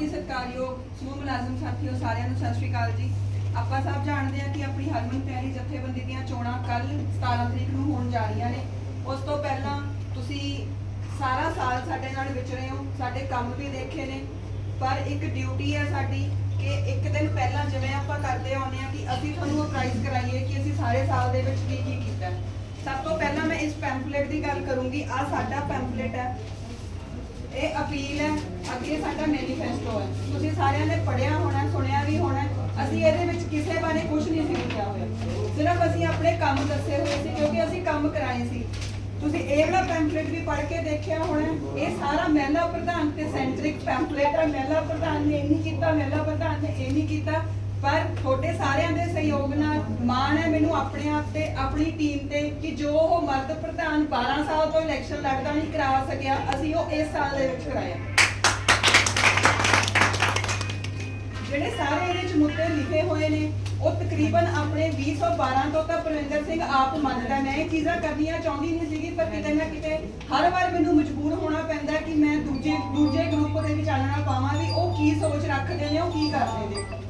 ਬਹੁਤ ਹੀ ਸਮੂਹ ਮੁਲਾਜ਼ਮ ਸਾਥੀਓ, ਸਾਰਿਆਂ ਨੂੰ ਸਤਿ ਸ਼੍ਰੀ ਅਕਾਲ ਜੀ। ਆਪਾਂ ਸਭ ਜਾਣਦੇ ਹਾਂ ਕਿ ਆਪਣੀ ਹਰਮਨ ਪਿਆਰੀ ਜਥੇਬੰਦੀ ਦੀਆਂ ਚੋਣਾਂ ਕੱਲ 17 ਤਰੀਕ ਨੂੰ ਹੋਣ ਜਾ ਰਹੀਆਂ ਨੇ। ਉਸ ਤੋਂ ਪਹਿਲਾਂ ਤੁਸੀਂ ਸਾਰਾ ਸਾਲ ਸਾਡੇ ਨਾਲ ਵਿਚਰੇ ਹੋ, ਸਾਡੇ ਕੰਮ ਵੀ ਦੇਖੇ ਨੇ। ਪਰ ਇੱਕ ਡਿਊਟੀ ਹੈ ਸਾਡੀ ਕਿ ਇੱਕ ਦਿਨ ਪਹਿਲਾਂ ਜਿਵੇਂ ਆਪਾਂ ਕਰਦੇ ਆਉਂਦੇ ਹਾਂ ਕਿ ਅਸੀਂ ਤੁਹਾਨੂੰ ਅਪਰਾਈਜ਼ ਕਰਾਈਏ ਕਿ ਅਸੀਂ ਸਾਰੇ ਸਾਲ ਦੇ ਵਿੱਚ ਕੀ ਕੀ ਕੀਤਾ ਸਭ ਤੋਂ ਪਹਿਲਾਂ ਮੈਂ ਇਸ ਪੈਂਫਲੇਟ ਦੀ ਗੱਲ ਕਰੂੰਗੀ। ਆ ਸਾਡਾ ਪੈਂਫਲੇਟ ਹੈ। ਇਹ ਅਪੀਲ ਹੈ, ਅੱਗੇ ਸਾਡਾ ਮੈਨੀਫੈਸਟੋ ਹੈ। ਤੁਸੀਂ ਸਾਰਿਆਂ ਨੇ ਪੜਿਆ ਹੋਣਾ, ਸੁਣਿਆ ਵੀ ਹੋਣਾ, ਅਸੀਂ ਇਹਦੇ ਵਿੱਚ ਕਿਸੇ ਬਾਰੇ ਕੁਝ ਨਹੀਂ ਸੀ ਲਿਖਿਆ ਹੋਇਆ। ਸਿਰਫ ਅਸੀਂ ਆਪਣੇ ਕੰਮ ਦੱਸੇ ਹੋਏ ਸੀ, ਕਿਉਂਕਿ ਅਸੀਂ ਕੰਮ ਕਰਾਏ ਸੀ। ਤੁਸੀਂ ਇਹ ਵਾਲਾ ਪੈਂਫਲੇਟ ਵੀ ਪੜ੍ਹ ਕੇ ਦੇਖਿਆ ਹੋਣਾ, ਇਹ ਸਾਰਾ ਮਹਿਲਾ ਪ੍ਰਧਾਨ ਤੇ ਸੈਂਟਰਿਕ ਪੈਂਫਲੇਟ ਹੈ। ਮਹਿਲਾ ਪ੍ਰਧਾਨ ਨੇ ਇਹ ਨਹੀਂ ਕੀਤਾ, ਮਹਿਲਾ ਪ੍ਰਧਾਨ ਨੇ ਇਹ ਨਹੀਂ ਕੀਤਾ। ਪਰ ਤੁਹਾਡੇ ਸਾਰਿਆਂ ਦੇ ਸਹਿਯੋਗ ਨਾਲ ਮਾਣ ਹੈ ਮੈਨੂੰ ਆਪਣੇ ਆਪ ਤੇ, ਆਪਣੀ ਟੀਮ ਤੇ ਕਿ ਜੋ ਉਹ ਮਰਦ ਪ੍ਰਧਾਨ 12 ਸਾਲ ਤੋਂ ਇਲੈਕਸ਼ਨ ਲੜਦਾ ਨਹੀਂ ਕਰਾ ਸਕਿਆ, ਅਸੀਂ ਉਹ ਇਸ ਸਾਲ ਦੇ ਵਿੱਚ ਕਰਾਇਆ। ਜਿਹੜੇ ਸਾਰੇ ਇਹਦੇ ਵਿੱਚ ਮੁੱਦੇ ਲਿਖੇ ਹੋਏ ਨੇ, ਉਹ ਤਕਰੀਬਨ ਆਪਣੇ 2012 ਤੋਂ ਤਾਂ ਪ੍ਰਵਿੰਦਰ ਸਿੰਘ ਆਪ ਮੰਨਦਾ ਮੈਂ ਇਹ ਚੀਜ਼ਾਂ ਕਰਨੀਆਂ ਚਾਹੁੰਦੀ ਨਹੀਂ ਸੀਗੀ, ਪਰ ਕਿਤੇ ਨਾ ਕਿਤੇ ਹਰ ਵਾਰ ਮੈਨੂੰ ਮਜਬੂਰ ਹੋਣਾ ਪੈਂਦਾ ਕਿ ਮੈਂ ਦੂਜੇ ਦੂਜੇ ਗਰੁੱਪ ਦੇ ਵਿੱਚ ਆਨਣਾ ਪਾਵਾਂ ਵੀ ਉਹ ਕੀ ਸੋਚ ਰੱਖਦੇ ਨੇ, ਉਹ ਕੀ ਕਰਦੇ ਨੇ?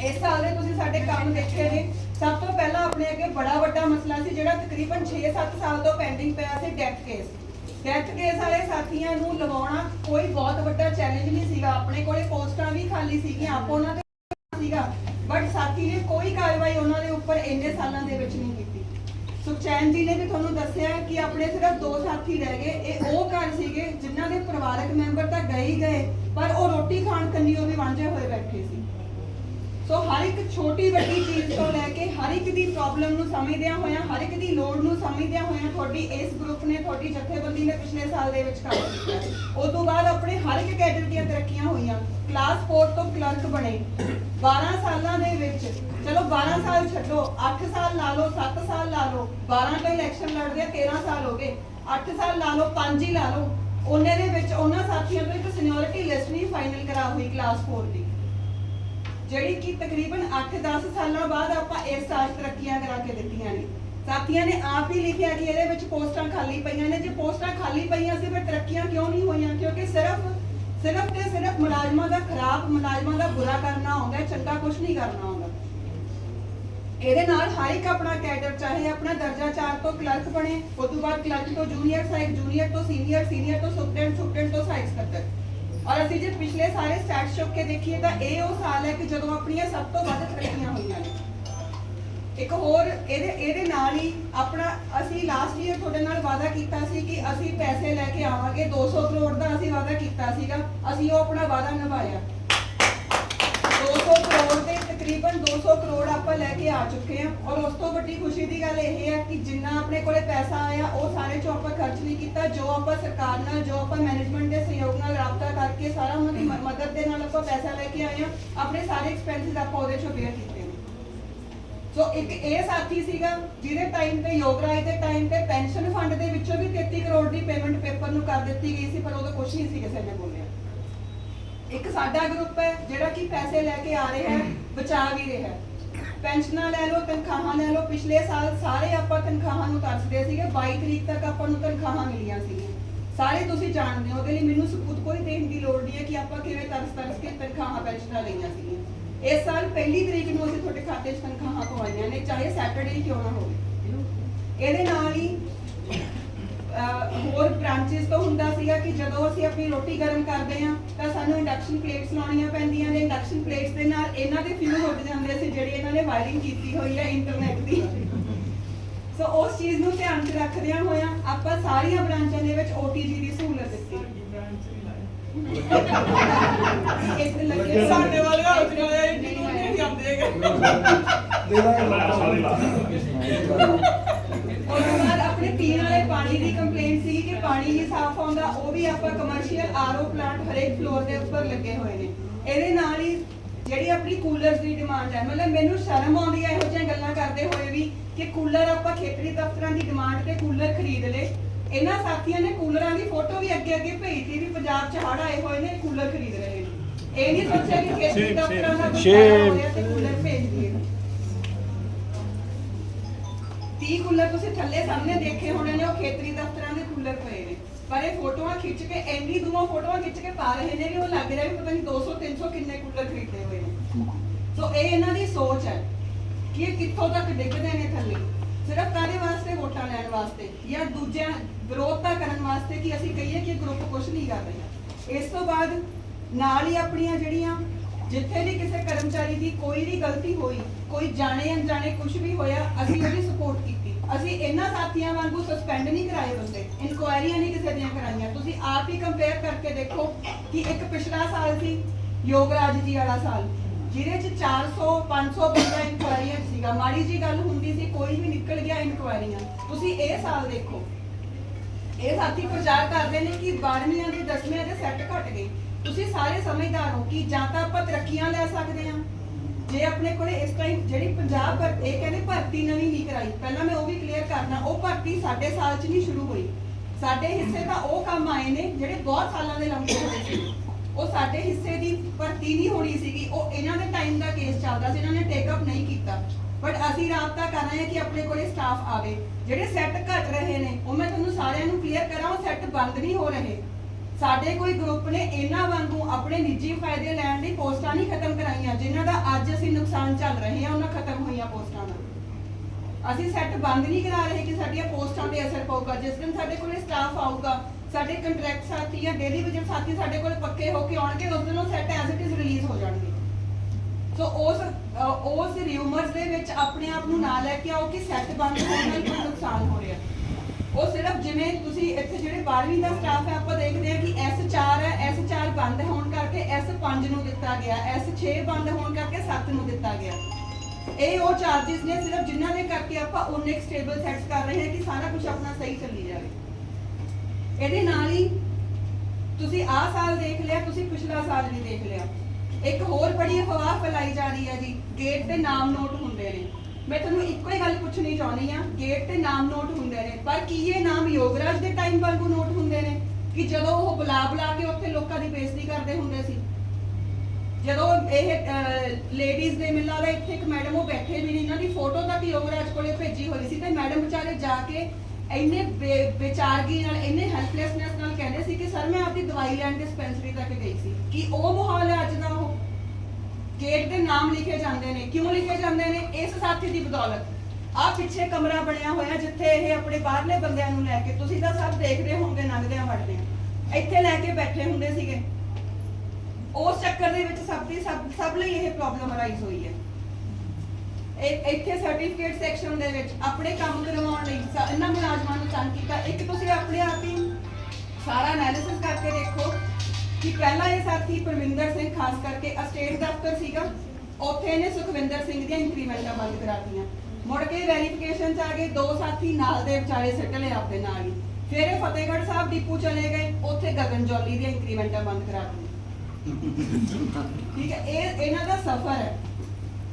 ਇਸ ਸਾਲ ਦੇ ਤੁਸੀਂ ਸਾਡੇ ਕੰਮ ਦੇਖੇ ਨੇ। ਸਭ ਤੋਂ ਪਹਿਲਾਂ ਆਪਣੇ ਅੱਗੇ ਬੜਾ ਵੱਡਾ ਮਸਲਾ ਸੀ, ਜਿਹੜਾ ਤਕਰੀਬਨ 6-7 ਸਾਲ ਤੋਂ ਪੈਂਡਿੰਗ ਪਿਆ ਸੀ ਡੈਥ ਕੇਸ ਡੈਥ ਕੇਸ ਵਾਲੇ ਸਾਥੀਆਂ ਨੂੰ ਲਗਾਉਣਾ ਕੋਈ ਬਹੁਤ ਵੱਡਾ ਚੈਲੰਜ ਨਹੀਂ ਸੀਗਾ। ਆਪਣੇ ਕੋਲੇ ਪੋਸਟਾਂ ਵੀ ਖਾਲੀ ਸੀਗੀਆਂ, ਆਪੋ ਉਹਨਾਂ ਦੇ ਸੀਗਾ। ਬਟ ਸਾਥੀ ਨੇ ਕੋਈ ਕਾਰਵਾਈ ਉਹਨਾਂ ਦੇ ਉੱਪਰ ਇੰਨੇ ਸਾਲਾਂ ਦੇ ਵਿੱਚ ਨਹੀਂ ਕੀਤੀ। ਸੁਖਚੈਨ ਜੀ ਨੇ ਵੀ ਤੁਹਾਨੂੰ ਦੱਸਿਆ ਕਿ ਆਪਣੇ ਸਿਰਫ ਦੋ ਸਾਥੀ ਰਹਿ ਗਏ। ਇਹ ਉਹ ਘਰ ਸੀਗੇ ਜਿਨ੍ਹਾਂ ਦੇ ਪਰਿਵਾਰਕ ਮੈਂਬਰ ਤਾਂ ਗਏ ਹੀ ਗਏ, ਪਰ ਉਹ ਰੋਟੀ ਖਾਣ ਕੰਨੀਓ ਵੀ ਵਾਂਝੇ ਹੋਏ ਬੈਠੇ ਸੀ। ਸੋ ਹਰ ਇੱਕ ਛੋਟੀ ਵੱਡੀ ਚੀਜ਼ ਤੋਂ ਲੈ ਕੇ ਹਰ ਇੱਕ ਦੀ ਪ੍ਰੋਬਲਮ ਨੂੰ ਸਮਝਦਿਆਂ ਹੋਇਆਂ, ਹਰ ਇੱਕ ਦੀ ਲੋੜ ਨੂੰ ਸਮਝਦਿਆਂ ਹੋਇਆਂ ਤੁਹਾਡੀ ਇਸ ਗਰੁੱਪ ਨੇ ਤੁਹਾਡੀ ਜਥੇਬੰਦੀ ਨੇ ਪਿਛਲੇ ਸਾਲ ਦੇ ਵਿੱਚ ਕੰਮ ਕੀਤਾ ਉਸ ਤੋਂ ਬਾਅਦ ਆਪਣੇ ਹਰ ਇੱਕ ਕੈਡਰ ਦੀਆਂ ਤਰੱਕੀਆਂ ਹੋਈਆਂ। ਕਲਾਸ 4 ਤੋਂ ਕਲਰਕ ਬਣੇ। 12 ਸਾਲਾਂ ਦੇ ਵਿੱਚ, ਚਲੋ 12 ਸਾਲ ਛੱਡੋ 8 ਸਾਲ ਲਾ ਲਓ 7 ਸਾਲ ਲਾ ਲਓ 12 ਤੋਂ ਇਲੈਕਸ਼ਨ ਲੜਦੇ ਆ 13 ਸਾਲ ਹੋ ਗਏ। 8 ਸਾਲ ਲਾ ਲਓ 5 ਹੀ ਲਾ ਲਓ। ਉਹਨੇ ਦੇ ਵਿੱਚ ਉਹਨਾਂ ਸਾਥੀਆਂ ਤੋਂ ਇੱਕ ਸੀਨੀਅਰਿਟੀ ਲਿਸਟ ਨਹੀਂ ਫਾਈਨਲ ਕਰਾ ਹੋਈ ਕਲਾਸ 4 ਦੀ। ਜਿਹੜੀ ਕਿ ਤਕਰੀਬਨ 8-10 ਸਾਲਾਂ ਬਾਅਦ ਆਪਾਂ ਇਸ ਸਾਲ ਤਰੱਕੀਆਂ ਕਰਾ ਕੇ ਦਿੱਤੀਆਂ ਨੇ। ਸਾਥੀਆਂ ਨੇ ਆਪ ਹੀ ਲਿਖਿਆ ਕਿ ਇਹਦੇ ਵਿੱਚ ਪੋਸਟਾਂ ਖਾਲੀ ਪਈਆਂ ਨੇ। ਜੇ ਪੋਸਟਾਂ ਖਾਲੀ ਪਈਆਂ ਸੀ, ਫਿਰ ਤਰੱਕੀਆਂ ਕਿਉਂ ਨਹੀਂ ਹੋਈਆਂ? ਕਿਉਂਕਿ ਸਿਰਫ ਸਿਰਫ ਤੇ ਸਿਰਫ ਮੁਲਾਜ਼ਮਾਂ ਦਾ ਖਰਾਬ, ਮੁਲਾਜ਼ਮਾਂ ਦਾ ਬੁਰਾ ਕਰਨਾ ਆਉਂਦਾ ਚੰਗਾ ਕੁਝ ਨਹੀਂ ਕਰਨਾ ਆਉਂਦਾ। ਇਹਦੇ ਨਾਲ ਹਰ ਇੱਕ ਆਪਣਾ ਕੈਡਰ, ਚਾਹੇ ਆਪਣਾ ਦਰਜਾ 4 ਤੋਂ ਕਲਰਕ ਬਣੇ, ਉਸ ਤੋਂ ਬਾਅਦ ਕਲਰਕ ਤੋਂ ਜੂਨੀਅਰ ਸਹਾਇਕ ਜੂਨੀਅਰ ਤੋਂ ਸੀਨੀਅਰ ਸੀਨੀਅਰ ਤੋਂ ਸੁਪਰਡੈਂਟ ਸੁਪਰਡੈਂਟ ਤੋਂ ਸਹਾਇਕ ਸਕੱਤਰ। ਔਰ ਅਸੀਂ ਜੇ ਪਿਛਲੇ ਸਾਰੇ ਸਟੈਟਸ ਚੁੱਕ ਕੇ ਦੇਖੀਏ ਤਾਂ ਇਹ ਉਹ ਸਾਲ ਹੈ ਕਿ ਜਦੋਂ ਆਪਣੀਆਂ ਸਭ ਤੋਂ ਵੱਧ ਤਰੱਕੀਆਂ ਹੋਈਆਂ ਨੇ। ਇੱਕ ਹੋਰ, ਇਹਦੇ ਇਹਦੇ ਨਾਲ ਹੀ ਆਪਣਾ ਅਸੀਂ ਲਾਸਟ ਈਅਰ ਤੁਹਾਡੇ ਨਾਲ ਵਾਅਦਾ ਕੀਤਾ ਸੀ ਕਿ ਅਸੀਂ ਪੈਸੇ ਲੈ ਕੇ ਆਵਾਂਗੇ 200 ਕਰੋੜ ਦਾ ਅਸੀਂ ਵਾਅਦਾ ਕੀਤਾ ਸੀਗਾ, ਅਸੀਂ ਉਹ ਆਪਣਾ ਵਾਅਦਾ ਨਿਭਾਇਆ 200 ਕਰੋੜ ਦੇ ਤਕਰੀਬਨ 200 ਕਰੋੜ ਆਪਾਂ ਲੈ ਕੇ ਆ ਚੁੱਕੇ ਹਾਂ ਔਰ ਉਸ ਤੋਂ ਵੱਡੀ ਖੁਸ਼ੀ ਦੀ ਗੱਲ ਇਹ ਹੈ ਕਿ ਜਿੰਨਾ ਆਪਣੇ ਕੋਲੇ ਪੈਸਾ ਆਇਆ, ਉਹ ਸਾਰੇ ਚੋਂ ਆਪਾਂ ਖਰਚ ਨਹੀਂ ਕੀਤਾ। ਜੋ ਆਪਾਂ ਸਰਕਾਰ ਨਾਲ, ਜੋ ਆਪਾਂ ਮੈਨੇਜਮੈਂਟ ਦੇ ਸਹਿਯੋਗ ਨਾਲ ਰਾਬਤਾ ਕਰਕੇ ਸਾਰਾ ਉਹਨਾਂ ਦੀ ਮਦਦ ਦੇ ਨਾਲ ਆਪਾਂ ਪੈਸਾ ਲੈ ਕੇ ਆਏ ਹਾਂ, ਆਪਣੇ ਸਾਰੇ ਐਕਸਪੈਂਸਸ ਆਪਾਂ ਉਹਦੇ ਚੋਂ ਬੇਅਰ ਕੀਤੇ ਸੋ ਇੱਕ ਇਹ ਸਾਥੀ ਸੀਗਾ, ਜਿਹਦੇ ਟਾਈਮ ਤੇ ਯੋਗਰਾਜ ਦੇ ਟਾਈਮ ਤੇ ਪੈਨਸ਼ਨ ਫੰਡ ਦੇ ਵਿੱਚੋਂ ਵੀ 33 ਕਰੋੜ ਦੀ ਪੇਮੈਂਟ ਪੇਪਰ ਨੂੰ ਕਰ ਦਿੱਤੀ ਗਈ ਸੀ, ਪਰ ਉਹਦਾ ਕੁਝ ਨਹੀਂ ਸੀ ਕਿਸੇ ਨੇ ਬੋਲਿਆ। ਇੱਕ ਸਾਡਾ ਗਰੁੱਪ ਹੈ ਜਿਹੜਾ ਕਿ ਪੈਸੇ ਲੈ ਕੇ ਆ ਰਿਹਾ ਹੈ, ਬਚਾ ਵੀ ਰਿਹਾ ਹੈ। ਪੈਨਸ਼ਨਾਂ ਲੈ ਲਓ, ਤਨਖਾਹਾਂ ਲੈ ਲਓ। ਪਿਛਲੇ ਸਾਲ ਸਾਰੇ ਆਪਾਂ ਤਨਖਾਹਾਂ ਨੂੰ ਤਰਸਦੇ ਸੀਗੇ। 22 ਤਰੀਕ ਤੱਕ ਆਪਾਂ ਨੂੰ ਤਨਖਾਹਾਂ ਮਿਲੀਆਂ ਸੀਗੀਆਂ। ਸਾਰੇ ਤੁਸੀਂ ਜਾਣਦੇ ਹੋ, ਉਹਦੇ ਲਈ ਮੈਨੂੰ ਸਬੂਤ ਕੋਈ ਦੇਣ ਦੀ ਲੋੜ ਨਹੀਂ ਹੈ ਕਿ ਆਪਾਂ ਕਿਵੇਂ ਤਰਸ ਤਰਸ ਕੇ ਤਨਖਾਹਾਂ, ਪੈਨਸ਼ਨਾਂ ਲਈਆਂ ਸੀਗੀਆਂ। ਇਸ ਸਾਲ ਪਹਿਲੀ ਤਰੀਕ ਨੂੰ ਅਸੀਂ ਤੁਹਾਡੇ ਖਾਤੇ 'ਚ ਤਨਖਾਹਾਂ ਪਵਾਈਆਂ ਨੇ, ਚਾਹੇ ਸੈਟਰਡੇ ਹੀ ਕਿਉਂ ਨਾ ਹੋਵੇ। ਇਹਦੇ ਨਾਲ ਹੀ ਹੋਰ ਬ੍ਰਾਂਚਸ ਤੋਂ ਹੁੰਦਾ ਸੀਗਾ ਕਿ ਜਦੋਂ ਅਸੀਂ ਆਪਣੀ ਰੋਟੀ ਗਰਮ ਕਰਦੇ ਹਾਂ ਤਾਂ ਸਾਨੂੰ ਇੰਡਕਸ਼ਨ ਪਲੇਟਸ ਲਾਉਣੀਆਂ ਪੈਂਦੀਆਂ ਨੇ। ਇੰਡਕਸ਼ਨ ਪਲੇਟਸ ਦੇ ਨਾਲ ਇਹਨਾਂ ਦੇ ਫਿਊਜ਼ ਉੱਡ ਜਾਂਦੇ ਸੀ ਜਿਹੜੀ ਇਹਨਾਂ ਨੇ ਵਾਇਰਿੰਗ ਕੀਤੀ ਹੋਈ ਹੈ ਇੰਟਰਨੈਟ ਦੀ। ਸੋ ਉਸ ਚੀਜ਼ ਨੂੰ ਧਿਆਨ 'ਚ ਰੱਖਦਿਆਂ ਹੋਇਆਂ ਆਪਾਂ ਸਾਰੀਆਂ ਬ੍ਰਾਂਚਾਂ ਦੇ ਵਿੱਚ OTG ਦੀ ਸਹੂਲਤ ਦਿੱਤੀ। ਇੱਕ ਲੱਗੇ ਸਾਡੇ ਵਾਲੇ ਹੱਥ ਨਾਲ ਇੰਨੀ ਨੂੰ ਨਹੀਂ ਜਾਂਦੇ ਹੈਗੇ ਉਸ ਤੋਂ ਬਾਅਦ ਆਪਣੇ ਪੀਣ ਵਾਲੇ ਪਾਣੀ ਦੀ ਕੰਪਲੇਂਟ ਸੀ ਕਿ ਪਾਣੀ ਨਹੀਂ ਸਾਫ਼ ਆਉਂਦਾ ਉਹ ਵੀ ਆਪਾਂ ਕਮਰਸ਼ੀਅਲ ਆਰਓ ਪਲਾਂਟ ਹਰੇਕ ਫਲੋਰ ਦੇ ਉੱਪਰ ਲੱਗੇ ਹੋਏ ਨੇ। ਇਹਦੇ ਨਾਲ ਹੀ ਜਿਹੜੀ ਆਪਣੀ ਕੂਲਰਸ ਦੀ ਡਿਮਾਂਡ ਹੈ ਮਤਲਬ ਮੈਨੂੰ ਸ਼ਰਮ ਆਉਂਦੀ ਹੈ ਇਹੋ ਜਿਹੀਆਂ ਗੱਲਾਂ ਕਰਦੇ ਹੋਏ ਵੀ ਕਿ ਕੂਲਰ ਆਪਾਂ ਖੇਤਰੀ ਦਫ਼ਤਰਾਂ ਦੀ ਡਿਮਾਂਡ ਤੇ ਕੂਲਰ ਖਰੀਦ ਲਏ। ਇਹਨਾਂ ਸਾਥੀਆਂ ਨੇ ਕੂਲਰਾਂ ਦੀ ਫੋਟੋ ਵੀ ਅੱਗੇ ਅੱਗੇ ਭੇਜੀ ਵੀ ਪੰਜਾਬ 'ਚ ਹੜ੍ਹ ਆਏ ਹੋਏ ਨੇ ਕੂਲਰ ਖਰੀਦ ਰਹੇ ਨੇ। ਇਹ ਨਹੀਂ ਸੋਚਿਆ ਕਿ ਖੇਤਰੀ ਦਫ਼ਤਰਾਂ ਦਾ. ਹੋਇਆ ਤੇ ਕੂਲਰ ਭੇਜ ਦਈਏ। 30 ਕੂਲਰ ਤੁਸੀਂ ਥੱਲੇ ਸਾਹਮਣੇ ਦੇਖੇ ਹੋਣੇ ਨੇ, ਉਹ ਖੇਤਰੀ ਦਫ਼ਤਰਾਂ ਦੇ ਕੂਲਰ ਪਏ ਨੇ। ਪਰ ਇਹ ਫੋਟੋਆਂ ਖਿੱਚ ਕੇ ਐਨੀ ਦੂਰੋਂ ਫੋਟੋਆਂ ਖਿੱਚ ਕੇ ਪਾ ਰਹੇ ਨੇ ਵੀ ਉਹ ਲੱਗ ਰਿਹਾ ਵੀ ਪਤਾ ਨਹੀਂ 200 300 ਕਿੰਨੇ ਕੂਲਰ ਖਰੀਦੇ ਹੋਏ ਨੇ। ਸੋ ਇਹ ਇਹਨਾਂ ਦੀ ਸੋਚ ਹੈ ਕਿ ਇਹ ਕਿੱਥੋਂ ਤੱਕ ਡਿੱਗਦੇ ਨੇ ਥੱਲੇ। ਸਿਰਫ ਕਾਹਦੇ ਵਾਸਤੇ ਵੋਟਾਂ ਲੈਣ ਵਾਸਤੇ ਜਾਂ ਦੂਜਿਆਂ ਵਿਰੋਧਤਾ ਕਰਨ ਵਾਸਤੇ ਕਿ ਅਸੀਂ ਕਹੀਏ ਕਿ ਗਰੁੱਪ ਕੁਝ ਨਹੀਂ ਕਰ ਰਿਹਾ। ਇਸ ਤੋਂ ਬਾਅਦ ਨਾਲ ਹੀ ਆਪਣੀਆਂ ਜਿਹੜੀਆਂ ਜਿੱਥੇ ਵੀ ਕਿਸੇ ਕਰਮਚਾਰੀ ਦੀ ਕੋਈ ਵੀ ਗਲਤੀ ਹੋਈ, ਕੋਈ ਜਾਣੇ ਅਣਜਾਣੇ ਕੁਝ ਵੀ ਹੋਇਆ, ਅਸੀਂ ਉਹਦੀ ਸਪੋਰਟ ਕੀਤੀ। ਅਸੀਂ ਇਹਨਾਂ ਸਾਥੀਆਂ ਵਾਂਗੂ ਸਸਪੈਂਡ ਨਹੀਂ ਕਰਾਏ ਬੰਦੇ ਇਨਕੁਆਇਰੀਆਂ ਨਹੀਂ ਕਿਸੇ ਦੀਆਂ ਕਰਾਈਆਂ। ਤੁਸੀਂ ਆਪ ਹੀ ਕੰਪੇਅਰ ਕਰਕੇ ਦੇਖੋ ਕਿ ਇੱਕ ਪਿਛਲਾ ਸਾਲ ਸੀ, ਯੋਗਰਾਜ ਜੀ ਵਾਲਾ ਸਾਲ। ਜਿਹਦੇ ਚ 400 500 ਬੰਦਾ ਇਨਕੁਆਇਰੀਆਂ ਸੀਗਾ। ਮਾੜੀ ਜੀ ਗੱਲ ਹੁੰਦੀ ਸੀ, ਕੋਈ ਵੀ ਨਿਕਲ ਗਿਆ ਇਨਕੁਆਇਰੀਆਂ ਤੁਸੀਂ ਇਹ ਸਾਲ ਦੇਖੋ। ਇਹ ਸਾਥੀ ਪ੍ਰਚਾਰ ਕਰਦੇ ਨੇ ਕਿ 12ਵੀਆਂ ਦੇ 10ਵੀਆਂ ਦੇ ਸੈੱਟ ਘਟ ਗਏ। ਤੁਸੀਂ ਸਾਰੇ ਸਮਝਦਾਰ ਹੋ ਕਿ ਜਾਂ ਤਾਂ ਆਪਾਂ ਤਰੱਕੀਆਂ ਲੈ ਸਕਦੇ ਹਾਂ। ਜੇ ਆਪਣੇ ਕੋਲੇ ਇਸ ਟਾਈਮ ਜਿਹੜੀ ਪੰਜਾਬ ਪਰ ਇਹ ਕਹਿੰਦੇ ਭਰਤੀ ਨਵੀਂ ਨਹੀਂ ਕਰਾਈ। ਪਹਿਲਾਂ ਮੈਂ ਉਹ ਵੀ ਕਲੀਅਰ ਕਰਨਾ, ਉਹ ਭਰਤੀ ਸਾਡੇ ਸਾਲ 'ਚ ਨਹੀਂ ਸ਼ੁਰੂ ਹੋਈ। ਸਾਡੇ ਹਿੱਸੇ ਤਾਂ ਉਹ ਕੰਮ ਆਏ ਨੇ ਜਿਹੜੇ ਬਹੁਤ ਸਾਲਾਂ ਦੇ ਲੰਬੇ ਹੋਏ ਸੀ। ਉਹ ਸਾਡੇ ਹਿੱਸੇ ਦੀ ਭਰਤੀ ਨਹੀਂ ਹੋਣੀ ਸੀਗੀ। ਉਹ ਇਹਨਾਂ ਦੇ ਟਾਈਮ ਦਾ ਕੇਸ ਚੱਲਦਾ ਸੀ, ਇਹਨਾਂ ਨੇ ਟੇਕ ਅਪ ਨਹੀਂ ਕੀਤਾ। ਬਟ ਅਸੀਂ ਰਾਬਤਾ ਕਰ ਰਹੇ ਹਾਂ ਕਿ ਆਪਣੇ ਕੋਲੇ ਸਟਾਫ ਆਵੇ। ਜਿਹੜੇ ਸੈੱਟ ਘਟ ਰਹੇ ਨੇ, ਉਹ ਮੈਂ ਤੁਹਾਨੂੰ ਸਾਰਿਆਂ ਨੂੰ ਕਲੀਅਰ ਕਰਾਂ, ਉਹ ਸੈੱਟ ਬੰਦ ਨਹੀਂ ਹੋ ਰਹੇ। ਸਾਡੇ ਕੋਈ ਗਰੁੱਪ ਨੇ ਇਹਨਾਂ ਵਾਂਗੂ ਆਪਣੇ ਨਿੱਜੀ ਫਾਇਦੇ ਲੈਣ ਲਈ ਪੋਸਟਾਂ ਨਹੀਂ ਖਤਮ ਕਰਾਈਆਂ, ਜਿਨ੍ਹਾਂ ਦਾ ਅੱਜ ਅਸੀਂ ਨੁਕਸਾਨ ਚੱਲ ਰਹੇ ਹਾਂ, ਉਹਨਾਂ ਖਤਮ ਹੋਈਆਂ ਪੋਸਟਾਂ ਦਾ। ਅਸੀਂ ਸੈੱਟ ਬੰਦ ਨਹੀਂ ਕਰਾ ਰਹੇ ਕਿ ਸਾਡੀਆਂ ਪੋਸਟਾਂ ਤੇ ਅਸਰ ਪਊਗਾ। ਜਿਸ ਦਿਨ ਸਾਡੇ ਕੋਲੇ ਸਟਾਫ ਆਊਗਾ, ਸਾਡੇ ਕੰਟਰੈਕਟ ਸਾਥੀ ਜਾਂ ਡੇਲੀ ਵਿਜਿਟ ਸਾਥੀ ਸਾਡੇ ਕੋਲ ਪੱਕੇ ਹੋ ਕੇ ਆਉਣਗੇ, ਉਸ ਦਿਨ ਉਹ set as it is release ਹੋ ਜਾਣਗੇ। ਸੋ ਉਸ ਉਸ ਰਿਊਮਰਸ ਦੇ ਵਿੱਚ ਆਪਣੇ ਆਪ ਨੂੰ ਨਾ ਲੈ ਕੇ ਆਓ ਕਿ ਸੈੱਟ ਬੰਦ ਹੋਣ ਨਾਲ ਕੋਈ ਨੁਕਸਾਨ ਹੋ ਰਿਹਾ। ਉਹ ਸਿਰਫ ਜਿਵੇਂ ਤੁਸੀਂ ਇੱਥੇ ਜਿਹੜੇ 12ਵੀਂ ਦਾ ਸਟਾਫ ਹੈ, ਆਪਾਂ ਦੇਖਦੇ ਹਾਂ ਕਿ S4 ਹੈ S4 ਬੰਦ ਹੋਣ ਕਰਕੇ S5 ਨੂੰ ਦਿੱਤਾ ਗਿਆ S6 ਬੰਦ ਹੋਣ ਕਰਕੇ 7 ਨੂੰ ਦਿੱਤਾ ਗਿਆ। ਇਹ ਉਹ ਚਾਰजेस ਨੇ ਸਿਰਫ ਜਿਨ੍ਹਾਂ ਦੇ ਕਰਕੇ ਆਪਾਂ ਉਹਨੇ ਸਟੇਬਲ ਸੈਟਸ ਕਰ ਰਹੇ ਹਾਂ ਕਿ ਸਾਰਾ ਕੁਝ ਆਪਣਾ ਸਹੀ ਚੱਲੀ ਜਾਵੇ। ਇਹਦੇ ਨਾਲ ਹੀ ਤੁਸੀਂ ਆਹ ਸਾਲ ਦੇਖ ਲਿਆ, ਤੁਸੀਂ ਪਿਛਲਾ ਸਾਲ ਵੀ ਦੇਖ ਲਿਆ। ਇੱਕ ਹੋਰ ਬੜੀ ਅਫਵਾਹ ਫੈਲਾਈ ਜਾ ਰਹੀ ਹੈ ਜੀ ਗੇਟ ਦੇ ਨਾਮ ਨੋਟ ਹੁੰਦੇ ਨੇ। ਮੈਂ ਤੁਹਾਨੂੰ ਇੱਕੋ ਹੀ ਗੱਲ ਪੁੱਛਣੀ ਚਾਹੁੰਦੀ ਆ ਗੇਟ ਤੇ ਨਾਮ ਨੋਟ ਹੁੰਦੇ ਨੇ, ਪਰ ਕੀ ਇਹ ਨਾਮ ਯੋਗਰਾਜ ਦੇ ਟਾਈਮ ਵਾਂਗੂ ਨੋਟ ਹੁੰਦੇ ਨੇ? ਕਿ ਜਦੋਂ ਉਹ ਬੁਲਾ ਬੁਲਾ ਕੇ ਉੱਥੇ ਲੋਕਾਂ ਦੀ ਬੇਇੱਜ਼ਤੀ ਕਰਦੇ ਹੁੰਦੇ ਸੀ? ਜਦੋਂ ਇਹ ਲੇਡੀਜ਼ ਦੇ ਮਿਲਣਾ ਦਾ ਇੱਥੇ ਇੱਕ ਮੈਡਮ ਉਹ ਬੈਠੇ ਵੀ ਨਹੀਂ ਇਹਨਾਂ ਦੀ ਫੋਟੋ ਤੱਕ ਯੋਗਰਾਜ ਕੋਲੇ ਭੇਜੀ ਹੋਈ ਸੀ, ਤੇ ਮੈਡਮ ਵਿਚਾਰੇ ਜਾ ਕੇ ਇੰਨੇ ਬੇ- ਬੇਚਾਰਗੀ ਨਾਲ, ਇੰਨੇ ਹੈਲਪਲੈਸਨੈਸ ਨਾਲ ਕਹਿੰਦੇ ਸੀ ਕਿ, ਸਰ, ਮੈਂ ਆਪਦੀ ਦਵਾਈ ਲੈਣ ਡਿਸਪੈਂਸਰੀ ਤੱਕ ਗਈ ਸੀ। ਕਿ ਉਹ ਮਾਹੌਲ ਹੈ ਅੱਜ ਦਾ ਉਹ ਗੇਟ ਦੇ ਨਾਮ ਲਿਖੇ ਜਾਂਦੇ ਨੇ। ਕਿਉਂ ਲਿਖੇ ਜਾਂਦੇ ਨੇ? ਇਸ ਸਾਥੀ ਦੀ ਬਦੌਲਤ। ਆ ਪਿੱਛੇ ਕਮਰਾ ਬਣਿਆ ਹੋਇਆ ਜਿੱਥੇ ਇਹ ਆਪਣੇ ਬਾਹਰਲੇ ਬੰਦਿਆਂ ਨੂੰ ਲੈ ਕੇ, ਤੁਸੀਂ ਤਾਂ ਸਭ ਦੇਖਦੇ ਹੋਵੋਗੇ ਲੰਘਦਿਆਂ ਵੜਦਿਆਂ, ਇੱਥੇ ਲੈ ਕੇ ਬੈਠੇ ਹੁੰਦੇ ਸੀਗੇ। ਉਸ ਚੱਕਰ ਦੇ ਵਿੱਚ ਸਭ ਦੀ ਸਭ ਸਭ ਲਈ ਇਹ ਪ੍ਰੋਬਲਮ ਅਰਾਈਜ਼ ਹੋਈ ਹੈ। ਇੱਥੇ ਸਰਟੀਫਿਕੇਟ ਸੈਕਸ਼ਨ ਦੇ ਵਿੱਚ ਆਪਣੇ ਕੰਮ ਕਰਵਾਉਣ ਲਈ ਇਹਨਾਂ ਮੁਲਾਜ਼ਮਾਂ ਨੂੰ ਤੰਗ ਕੀਤਾ। ਇੱਕ ਤੁਸੀਂ ਆਪਣੇ ਆਪ ਹੀ ਸਾਰਾ ਐਨਾਲਿਸਿਸ ਕਰਕੇ ਦੇਖੋ। ਪਹਿਲਾ ਇਹ ਸਾਥੀ ਪਰਮਿੰਦਰ ਸਿੰਘ, ਖਾਸ ਕਰਕੇ ਸਟੇਟ ਦਫ਼ਤਰ ਸੀਗਾ, ਉੱਥੇ ਇਹਨੇ ਸੁਖਵਿੰਦਰ ਸਿੰਘ ਦੀਆਂ ਇੰਕਰੀਮੈਂਟਾਂ ਬੰਦ ਕਰਾਤੀਆਂ। ਮੁੜ ਕੇ ਵੈਰੀਫਿਕੇਸ਼ਨ ਚ ਆ ਗਏ, ਦੋ ਸਾਥੀ ਨਾਲ ਦੇ ਵਿਚਾਲੇ ਸਿੱਟ ਲਏ ਆਪਦੇ ਨਾਲ ਹੀ। ਫਿਰ ਇਹ ਫਤਿਹਗੜ੍ਹ ਸਾਹਿਬ ਡਿਪੂ ਚਲੇ ਗਏ, ਉੱਥੇ ਗਗਨ ਜੌਲੀ ਦੀਆਂ ਇੰਕਰੀਮੈਂਟਾਂ ਬੰਦ ਕਰਾਤੀਆਂ। ਠੀਕ ਹੈ, ਇਹ ਇਹਨਾਂ ਦਾ ਸਫਰ ਹੈ।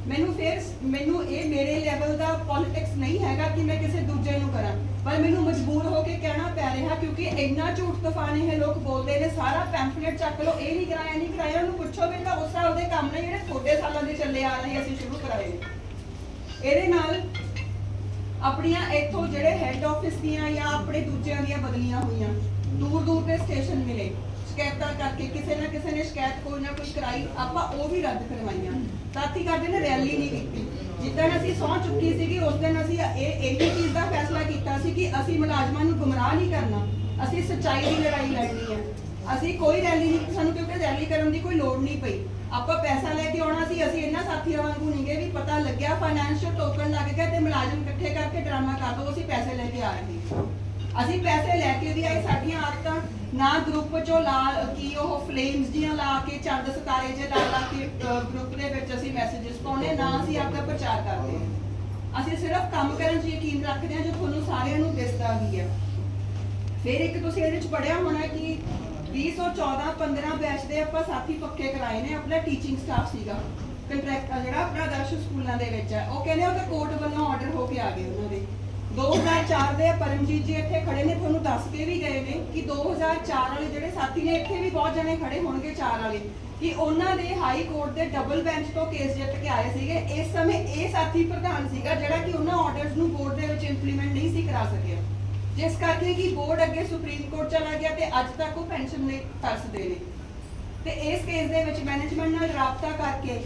ਮੈਨੂੰ ਫਿਰ, ਮੈਨੂੰ ਇਹ ਮੇਰੇ ਲੈਵਲ ਦਾ ਪੋਲਿਟਿਕਸ ਨਹੀਂ ਹੈਗਾ ਕਿ ਮੈਂ ਕਿਸੇ ਦੂਜੇ ਨੂੰ ਕਰਾਂ। ਪਰ ਮੈਨੂੰ ਮਜਬੂਰ ਹੋ ਕੇ ਕਹਿਣਾ ਪੈ ਰਿਹਾ ਕਿਉਂਕਿ ਇੰਨਾ ਝੂਠ ਤੂਫਾਨ ਇਹ ਲੋਕ ਬੋਲਦੇ ਨੇ, ਸਾਰਾ ਪੈਂਫਲੇਟ ਚੱਕ ਲਓ, ਇਹ ਨਹੀਂ ਕਰਾਇਆ ਨਹੀਂ ਕਰਾਇਆ, ਉਹਨੂੰ ਪੁੱਛੋ ਵੀ ਤਾਂ ਉਸ ਸਾਲ ਦੇ ਕੰਮ ਨੇ ਜਿਹੜੇ ਛੋਟੇ ਸਾਲਾਂ ਦੇ ਚੱਲੇ ਆ ਰਹੇ, ਅਸੀਂ ਸ਼ੁਰੂ ਕਰਾਏ ਇਹਦੇ ਨਾਲ ਆਪਣੀਆਂ ਇੱਥੋਂ ਜਿਹੜੇ ਹੈੱਡ ਆਫਿਸ ਦੀਆਂ ਜਾਂ ਆਪਣੇ ਦੂਜਿਆਂ ਦੀਆਂ ਬਦਲੀਆਂ ਹੋਈਆਂ। ਦੂਰ ਦੂਰ ਦੇ ਸਟੇਸ਼ਨ ਮਿਲੇ। ਸ਼ਿਕਾਇਤਾਂ ਕਰਕੇ ਕਿਸੇ ਨਾ ਕਿਸੇ ਨੇ ਸ਼ਿਕਾਇਤ ਕੋਈ ਨਾ ਕੋਈ ਕਰਾਈ, ਆਪਾਂ ਉਹ ਵੀ ਰੱਦ ਕਰਵਾਈਆਂ। ਸਾਥੀ ਕਰਦੇ ਨੇ ਰੈਲੀ ਨਹੀਂ ਕੀਤੀ। ਜਿੱਦਣ ਅਸੀਂ ਸਹੁੰ ਚੁੱਕੀ ਸੀਗੀ, ਉਸ ਦਿਨ ਅਸੀਂ ਇਹ ਇਹੀ ਚੀਜ਼ ਦਾ ਫੈਸਲਾ ਕੀਤਾ ਸੀ ਕਿ ਅਸੀਂ ਮੁਲਾਜ਼ਮਾਂ ਨੂੰ ਗੁੰਮਰਾਹ ਨਹੀਂ ਕਰਨਾ। ਅਸੀਂ ਸੱਚਾਈ ਦੀ ਲੜਾਈ ਲੜਨੀ ਹੈ ਅਸੀਂ ਕੋਈ ਰੈਲੀ ਨਹੀਂ, ਸਾਨੂੰ ਕਿਉਂਕਿ ਰੈਲੀ ਕਰਨ ਦੀ ਕੋਈ ਲੋੜ ਨਹੀਂ ਪਈ। ਆਪਾਂ ਪੈਸਾ ਲੈ ਕੇ ਆਉਣਾ ਸੀ, ਅਸੀਂ ਇਹਨਾਂ ਸਾਥੀਆਂ ਵਾਂਗੂ ਨਹੀਂਗੇ ਵੀ ਪਤਾ ਲੱਗਿਆ ਫਾਈਨੈਂਸ਼ੀਅਲ ਟੋਕਨ ਲੱਗ ਗਿਆ ਤੇ ਮੁਲਾਜ਼ਮ ਇਕੱਠੇ ਕਰਕੇ ਡਰਾਮਾ ਕਰ ਦੋ, ਅਸੀਂ ਪੈਸੇ ਲੈ ਕੇ ਆ ਰਹੇ ਅਸੀਂ ਪੈਸੇ ਲੈ ਕੇ ਵੀ ਆਏ, ਸਾਡੀਆਂ ਆਦਤਾਂ ਨਾ ਗਰੁੱਪ ਚੋਂ ਲਾ, ਕੀ ਉਹ ਫਲੇਮਸ ਦੀਆਂ ਲਾ ਕੇ, ਚੰਦ ਸਿਤਾਰੇ ਜੇ ਲਾ ਲਾ ਕੇ ਗਰੁੱਪ ਦੇ ਵਿੱਚ ਅਸੀਂ ਮੈਸੇजेस ਪਾਉਨੇ ਨਾ ਅਸੀਂ ਆਪਦਾ ਪ੍ਰਚਾਰ ਕਰਦੇ। ਹਾਂ ਅਸੀਂ ਸਿਰਫ ਕੰਮ ਕਰਨ 'ਚ ਯਕੀਨ ਰੱਖਦੇ ਹਾਂ ਜੋ ਤੁਹਾਨੂੰ ਸਾਰਿਆਂ ਨੂੰ ਦਿਸਦਾ ਵੀ ਹੈ। ਫਿਰ ਇੱਕ ਤੁਸੀਂ ਇਹਦੇ ਵਿੱਚ ਪੜਿਆ ਹੋਣਾ ਕਿ 2014 15 ਬੈਚ ਦੇ ਆਪਾਂ ਸਾਥੀ ਪੱਕੇ ਕਰਾਏ ਨੇ, ਆਪਣਾ ਟੀਚਿੰਗ ਸਟਾਫ ਸੀਗਾ। ਕੰਟਰੈਕਟ ਜਿਹੜਾ ਆਪਣਾ ਆਦਰਸ਼ ਸਕੂਲਾਂ ਦੇ ਵਿੱਚ ਹੈ। ਉਹ ਕਹਿੰਦੇ ਉਹ ਤਾਂ ਕੋਰਟ ਵੱਲੋਂ ਆਰਡਰ ਹੋ ਕੇ ਆ ਗਏ ਉਹਨਾਂ 2004 ਦੇ ਪਰਮਜੀਤ ਜੀ ਇੱਥੇ ਖੜੇ ਨੇ, ਤੁਹਾਨੂੰ ਦੱਸ ਕੇ ਵੀ ਗਏ ਨੇ ਕਿ 2004 ਵਾਲੇ ਜਿਹੜੇ ਸਾਥੀ ਨੇ, ਇੱਥੇ ਵੀ ਬਹੁਤ ਜਣੇ ਖੜੇ ਹੋਣਗੇ 4 ਵਾਲੇ। ਕਿ ਉਹਨਾਂ ਦੇ ਹਾਈ ਕੋਰਟ ਦੇ ਡਬਲ ਬੈਂਚ ਤੋਂ ਕੇਸ ਜਿੱਤ ਕੇ ਆਏ ਸੀਗੇ। ਇਸ ਸਮੇਂ ਇਹ ਸਾਥੀ ਪ੍ਰਧਾਨ ਸੀਗਾ ਜਿਹੜਾ ਕਿ ਉਹਨਾਂ ਆਰਡਰਸ ਨੂੰ ਬੋਰਡ ਦੇ ਵਿੱਚ ਇੰਪਲੀਮੈਂਟ ਨਹੀਂ ਸੀ ਕਰਾ ਸਕਿਆ। ਜਿਸ ਕਰਕੇ ਕਿ ਬੋਰਡ ਅੱਗੇ ਸੁਪਰੀਮ ਕੋਰਟ ਚਲਾ ਗਿਆ ਤੇ ਅੱਜ ਤੱਕ ਉਹ ਪੈਨਸ਼ਨ ਨਹੀਂ ਤਰਸਦੇ ਨੇ। ਤੇ ਇਸ ਕੇਸ ਦੇ ਵਿੱਚ ਮੈਨੇਜਮੈਂਟ ਨਾਲ ਰਾਬਤਾ ਕਰਕੇ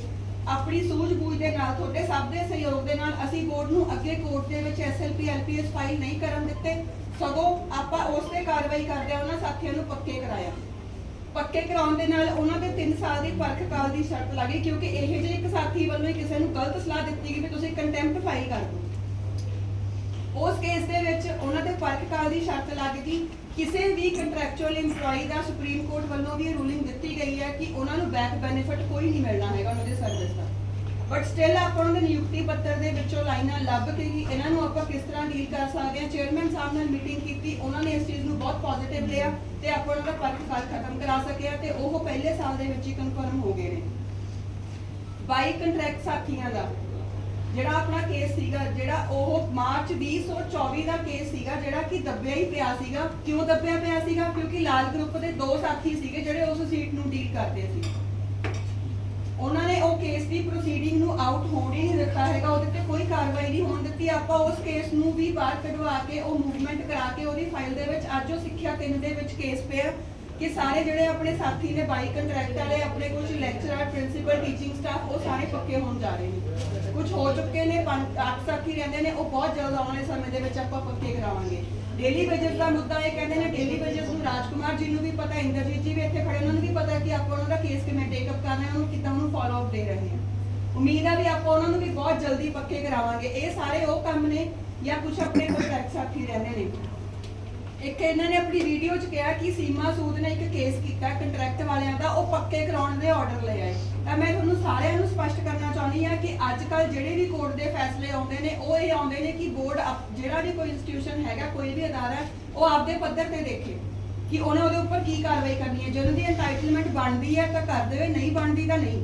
ਆਪਣੀ ਸੂਝ-ਬੂਝ ਦੇ ਨਾਲ, ਤੁਹਾਡੇ ਸਭ ਦੇ ਸਹਿਯੋਗ ਦੇ ਨਾਲ ਅਸੀਂ ਬੋਰਡ ਨੂੰ ਅੱਗੇ ਕੋਰਟ ਦੇ ਵਿੱਚ ਐਸਐਲਪੀ ਐਲਪੀਐਸ ਫਾਈਲ ਨਹੀਂ ਕਰਨ ਦਿੱਤੇ। ਸਗੋਂ ਆਪਾਂ ਉਸ ਤੇ ਕਾਰਵਾਈ ਕਰਦੇ ਉਹਨਾਂ ਸਾਥੀਆਂ ਨੂੰ ਪੱਕੇ ਕਰਾਇਆ। ਪੱਕੇ ਕਰਾਉਣ ਦੇ ਨਾਲ ਉਹਨਾਂ ਦੇ 3 ਸਾਲ ਦੀ ਪਰਖ ਕਾਲ ਦੀ ਸ਼ਰਤ ਲੱਗੀ ਕਿਉਂਕਿ ਇਹ ਜਿਹੇ ਇੱਕ ਸਾਥੀ ਵੱਲੋਂ ਕਿਸੇ ਨੂੰ ਗਲਤ ਸਲਾਹ ਦਿੱਤੀ ਗਈ ਵੀ ਤੁਸੀਂ ਕੰਟੈਂਪਟ ਫਾਈਲ ਕਰ ਦਿਓ। ਉਸ ਕੇਸ ਦੇ ਵਿੱਚ ਉਹਨਾਂ ਦੇ ਪਰਖ ਦੀ ਸ਼ਰਤ ਲੱਗ ਗਈ। ਕਿਸੇ ਵੀ ਕੰਟਰੈਕਚੁਅਲ EMPLOYEE ਦਾ ਸੁਪਰੀਮ ਕੋਰਟ ਵੱਲੋਂ ਵੀ ਰੂਲਿੰਗ ਦਿੱਤੀ ਗਈ ਹੈ ਕਿ ਉਹਨਾਂ ਨੂੰ ਬੈਕ ਬੈਨੀਫਿਟ ਕੋਈ ਨਹੀਂ ਮਿਲਣਾ ਹੈਗਾ ਉਹਨਾਂ ਦੇ ਸਰਵਿਸ ਦਾ। ਬਟ ਸਟਿਲ ਆਪਾਂ ਉਹਨਾਂ ਦੇ ਨਿਯੁਕਤੀ ਪੱਤਰ ਦੇ ਵਿੱਚੋਂ ਲਾਈਨਾਂ ਲੱਭ ਕੇ ਹੀ ਇਹਨਾਂ ਨੂੰ ਆਪਾਂ ਕਿਸ ਤਰ੍ਹਾਂ ਡੀਲ ਕਰ ਸਕਦੇ ਹਾਂ। ਚੇਅਰਮੈਨ ਸਾਹਿਬ ਨਾਲ ਮੀਟਿੰਗ ਕੀਤੀ, ਉਹਨਾਂ ਨੇ ਇਸ ਚੀਜ਼ ਨੂੰ ਬਹੁਤ ਪੋਜ਼ਿਟਿਵ ਲਿਆ ਤੇ ਆਪਾਂ ਉਹਨਾਂ ਦਾ ਪਰਖ ਖਤਮ ਕਰਾ ਸਕਿਆ ਤੇ ਉਹ ਪਹਿਲੇ ਸਾਲ ਦੇ ਵਿੱਚ ਹੀ ਕਨਫਰਮ ਹੋ ਗਏ ਨੇ। ਬਾਈ ਕੰਟਰੈਕਟ ਸਾਥੀਆਂ ਦਾ। ਜਿਹੜਾ ਆਪਣਾ ਕੇਸ ਸੀਗਾ, ਜਿਹੜਾ ਉਹ ਮਾਰਚ 2024 ਦਾ ਕੇਸ ਸੀਗਾ, ਜਿਹੜਾ ਕਿ ਦੱਬਿਆ ਹੀ ਪਿਆ ਸੀਗਾ। ਕਿਉਂ ਦੱਬਿਆ ਪਿਆ ਸੀਗਾ? ਕਿਉਂਕਿ ਲਾਲ ਗਰੁੱਪ ਦੇ ਦੋ ਸਾਥੀ ਸੀਗੇ ਜਿਹੜੇ ਉਸ ਸੀਟ ਨੂੰ ਡੀਲ ਕਰਦੇ ਸੀ। ਉਹਨਾਂ ਨੇ ਉਹ ਕੇਸ ਦੀ ਪ੍ਰੋਸੀਡਿੰਗ ਨੂੰ ਆਊਟ ਹੋਣ ਹੀ ਨਹੀਂ ਦਿੱਤਾ ਹੈਗਾ। ਉਹਦੇ ਤੇ ਕੋਈ ਕਾਰਵਾਈ ਨਹੀਂ ਹੋਣ ਦਿੱਤੀ। ਆਪਾਂ ਉਸ ਕੇਸ ਨੂੰ ਵੀ ਬਾਹਰ ਕਢਵਾ ਕੇ, ਉਹ ਮੂਵਮੈਂਟ ਕਰਾ ਕੇ ਉਹਦੀ ਫਾਈਲ ਦੇ ਵਿੱਚ ਅੱਜ ਉਹ ਸਿੱਖਿਆ ਤਿੰਨ ਦੇ ਵਿੱਚ ਕੇਸ ਪਿਆ। ਕਿ ਸਾਰੇ ਜਿਹੜੇ ਆਪਣੇ ਸਾਥੀ ਨੇ ਬਾਈ ਕੰਟਰੈਕਟ ਵਾਲੇ, ਆਪਣੇ ਕੁਝ ਲੈਕਚਰਰ ਪ੍ਰਿੰਸੀਪਲ ਟੀਚਿੰਗ ਸਟਾਫ ਉਹ ਸਾਰੇ ਪੱਕੇ ਹੋਣ ਜਾ ਰਹੇ ਨੇ। ਕੁਝ ਹੋ ਚੁੱਕੇ ਨੇ, ਪੰਜ, ਅੱਠ ਸਾਥੀ ਰਹਿੰਦੇ ਨੇ, ਉਹ ਬਹੁਤ ਜਲਦ ਆਉਣ ਵਾਲੇ ਸਮੇਂ ਦੇ ਵਿੱਚ ਆਪਾਂ ਪੱਕੇ ਕਰਾਵਾਂਗੇ। ਡੇਲੀ ਵੇਜਸ ਦਾ ਮੁੱਦਾ ਇਹ ਕਹਿੰਦੇ ਨੇ ਡੇਲੀ ਵੇਜਸ ਨੂੰ ਰਾਜਕੁਮਾਰ ਜੀ ਨੂੰ ਵੀ ਪਤਾ, ਇੰਦਰਜੀਤ ਜੀ ਵੀ ਇੱਥੇ ਖੜੇ, ਉਹਨਾਂ ਨੂੰ ਵੀ ਪਤਾ ਕਿ ਆਪਾਂ ਉਹਨਾਂ ਦਾ ਕੇਸ ਕਿਵੇਂ ਟੇਕ ਅਪ ਕਰ ਰਹੇ ਉਹਨੂੰ ਕਿੱਦਾਂ ਉਹਨੂੰ ਫਾਲੋ ਅਪ ਦੇ ਰਹੇ ਹਾਂ। ਉਮੀਦ ਹੈ ਵੀ ਆਪਾਂ ਉਹਨਾਂ ਨੂੰ ਵੀ ਬਹੁਤ ਜਲਦੀ ਪੱਕੇ ਕਰਾਵਾਂਗੇ। ਇਹ ਸਾਰੇ ਉਹ ਕੰਮ ਨੇ ਜਾਂ ਕੁਝ ਆਪਣੇ ਕੰਟਰੈਕਟ ਸਾਥੀ ਰਹਿੰਦੇ ਨੇ। ਇੱਕ ਇਹਨਾਂ ਨੇ ਆਪਣੀ ਵੀਡੀਓ 'ਚ ਕਿਹਾ ਕਿ ਸੀਮਾ ਸੂਦ ਨੇ ਇੱਕ ਕੇਸ ਕੀਤਾ ਕੰਟਰੈਕਟ ਵਾਲਿਆਂ ਦਾ, ਉਹ ਪੱਕੇ ਕਰਾਉਣ ਦੇ ਆਰਡਰ ਲੈ ਆਏ ਤਾਂ ਮੈਂ ਤੁਹਾਨੂੰ ਸਾਰਿਆਂ ਨੂੰ ਸਪਸ਼ਟ ਕਰਨਾ ਚਾਹੁੰਦੀ ਹਾਂ ਕਿ ਅੱਜ ਕੱਲ ਜਿਹੜੇ ਵੀ ਕੋਰਟ ਦੇ ਫੈਸਲੇ ਆਉਂਦੇ ਨੇ, ਉਹ ਇਹ ਆਉਂਦੇ ਨੇ ਕਿ ਬੋਰਡ ਜਿਹੜਾ ਵੀ ਕੋਈ ਇੰਸਟੀਟਿਊਸ਼ਨ ਹੈਗਾ, ਕੋਈ ਵੀ ਅਦਾਰਾ, ਉਹ ਆਪਦੇ ਪੱਧਰ ਤੇ ਦੇਖੇ ਕਿ ਉਹਨੇ ਉਹਦੇ ਉੱਪਰ ਕੀ ਕਾਰਵਾਈ ਕਰਨੀ ਹੈ। ਜੇ ਉਹਨਾਂ ਦੀ ਐਂਟਾਈਟਲਮੈਂਟ ਬਣਦੀ ਹੈ, ਤਾਂ ਕਰ ਦੇਵੇ, ਨਹੀਂ ਬਣਦੀ ਤਾਂ ਨਹੀਂ।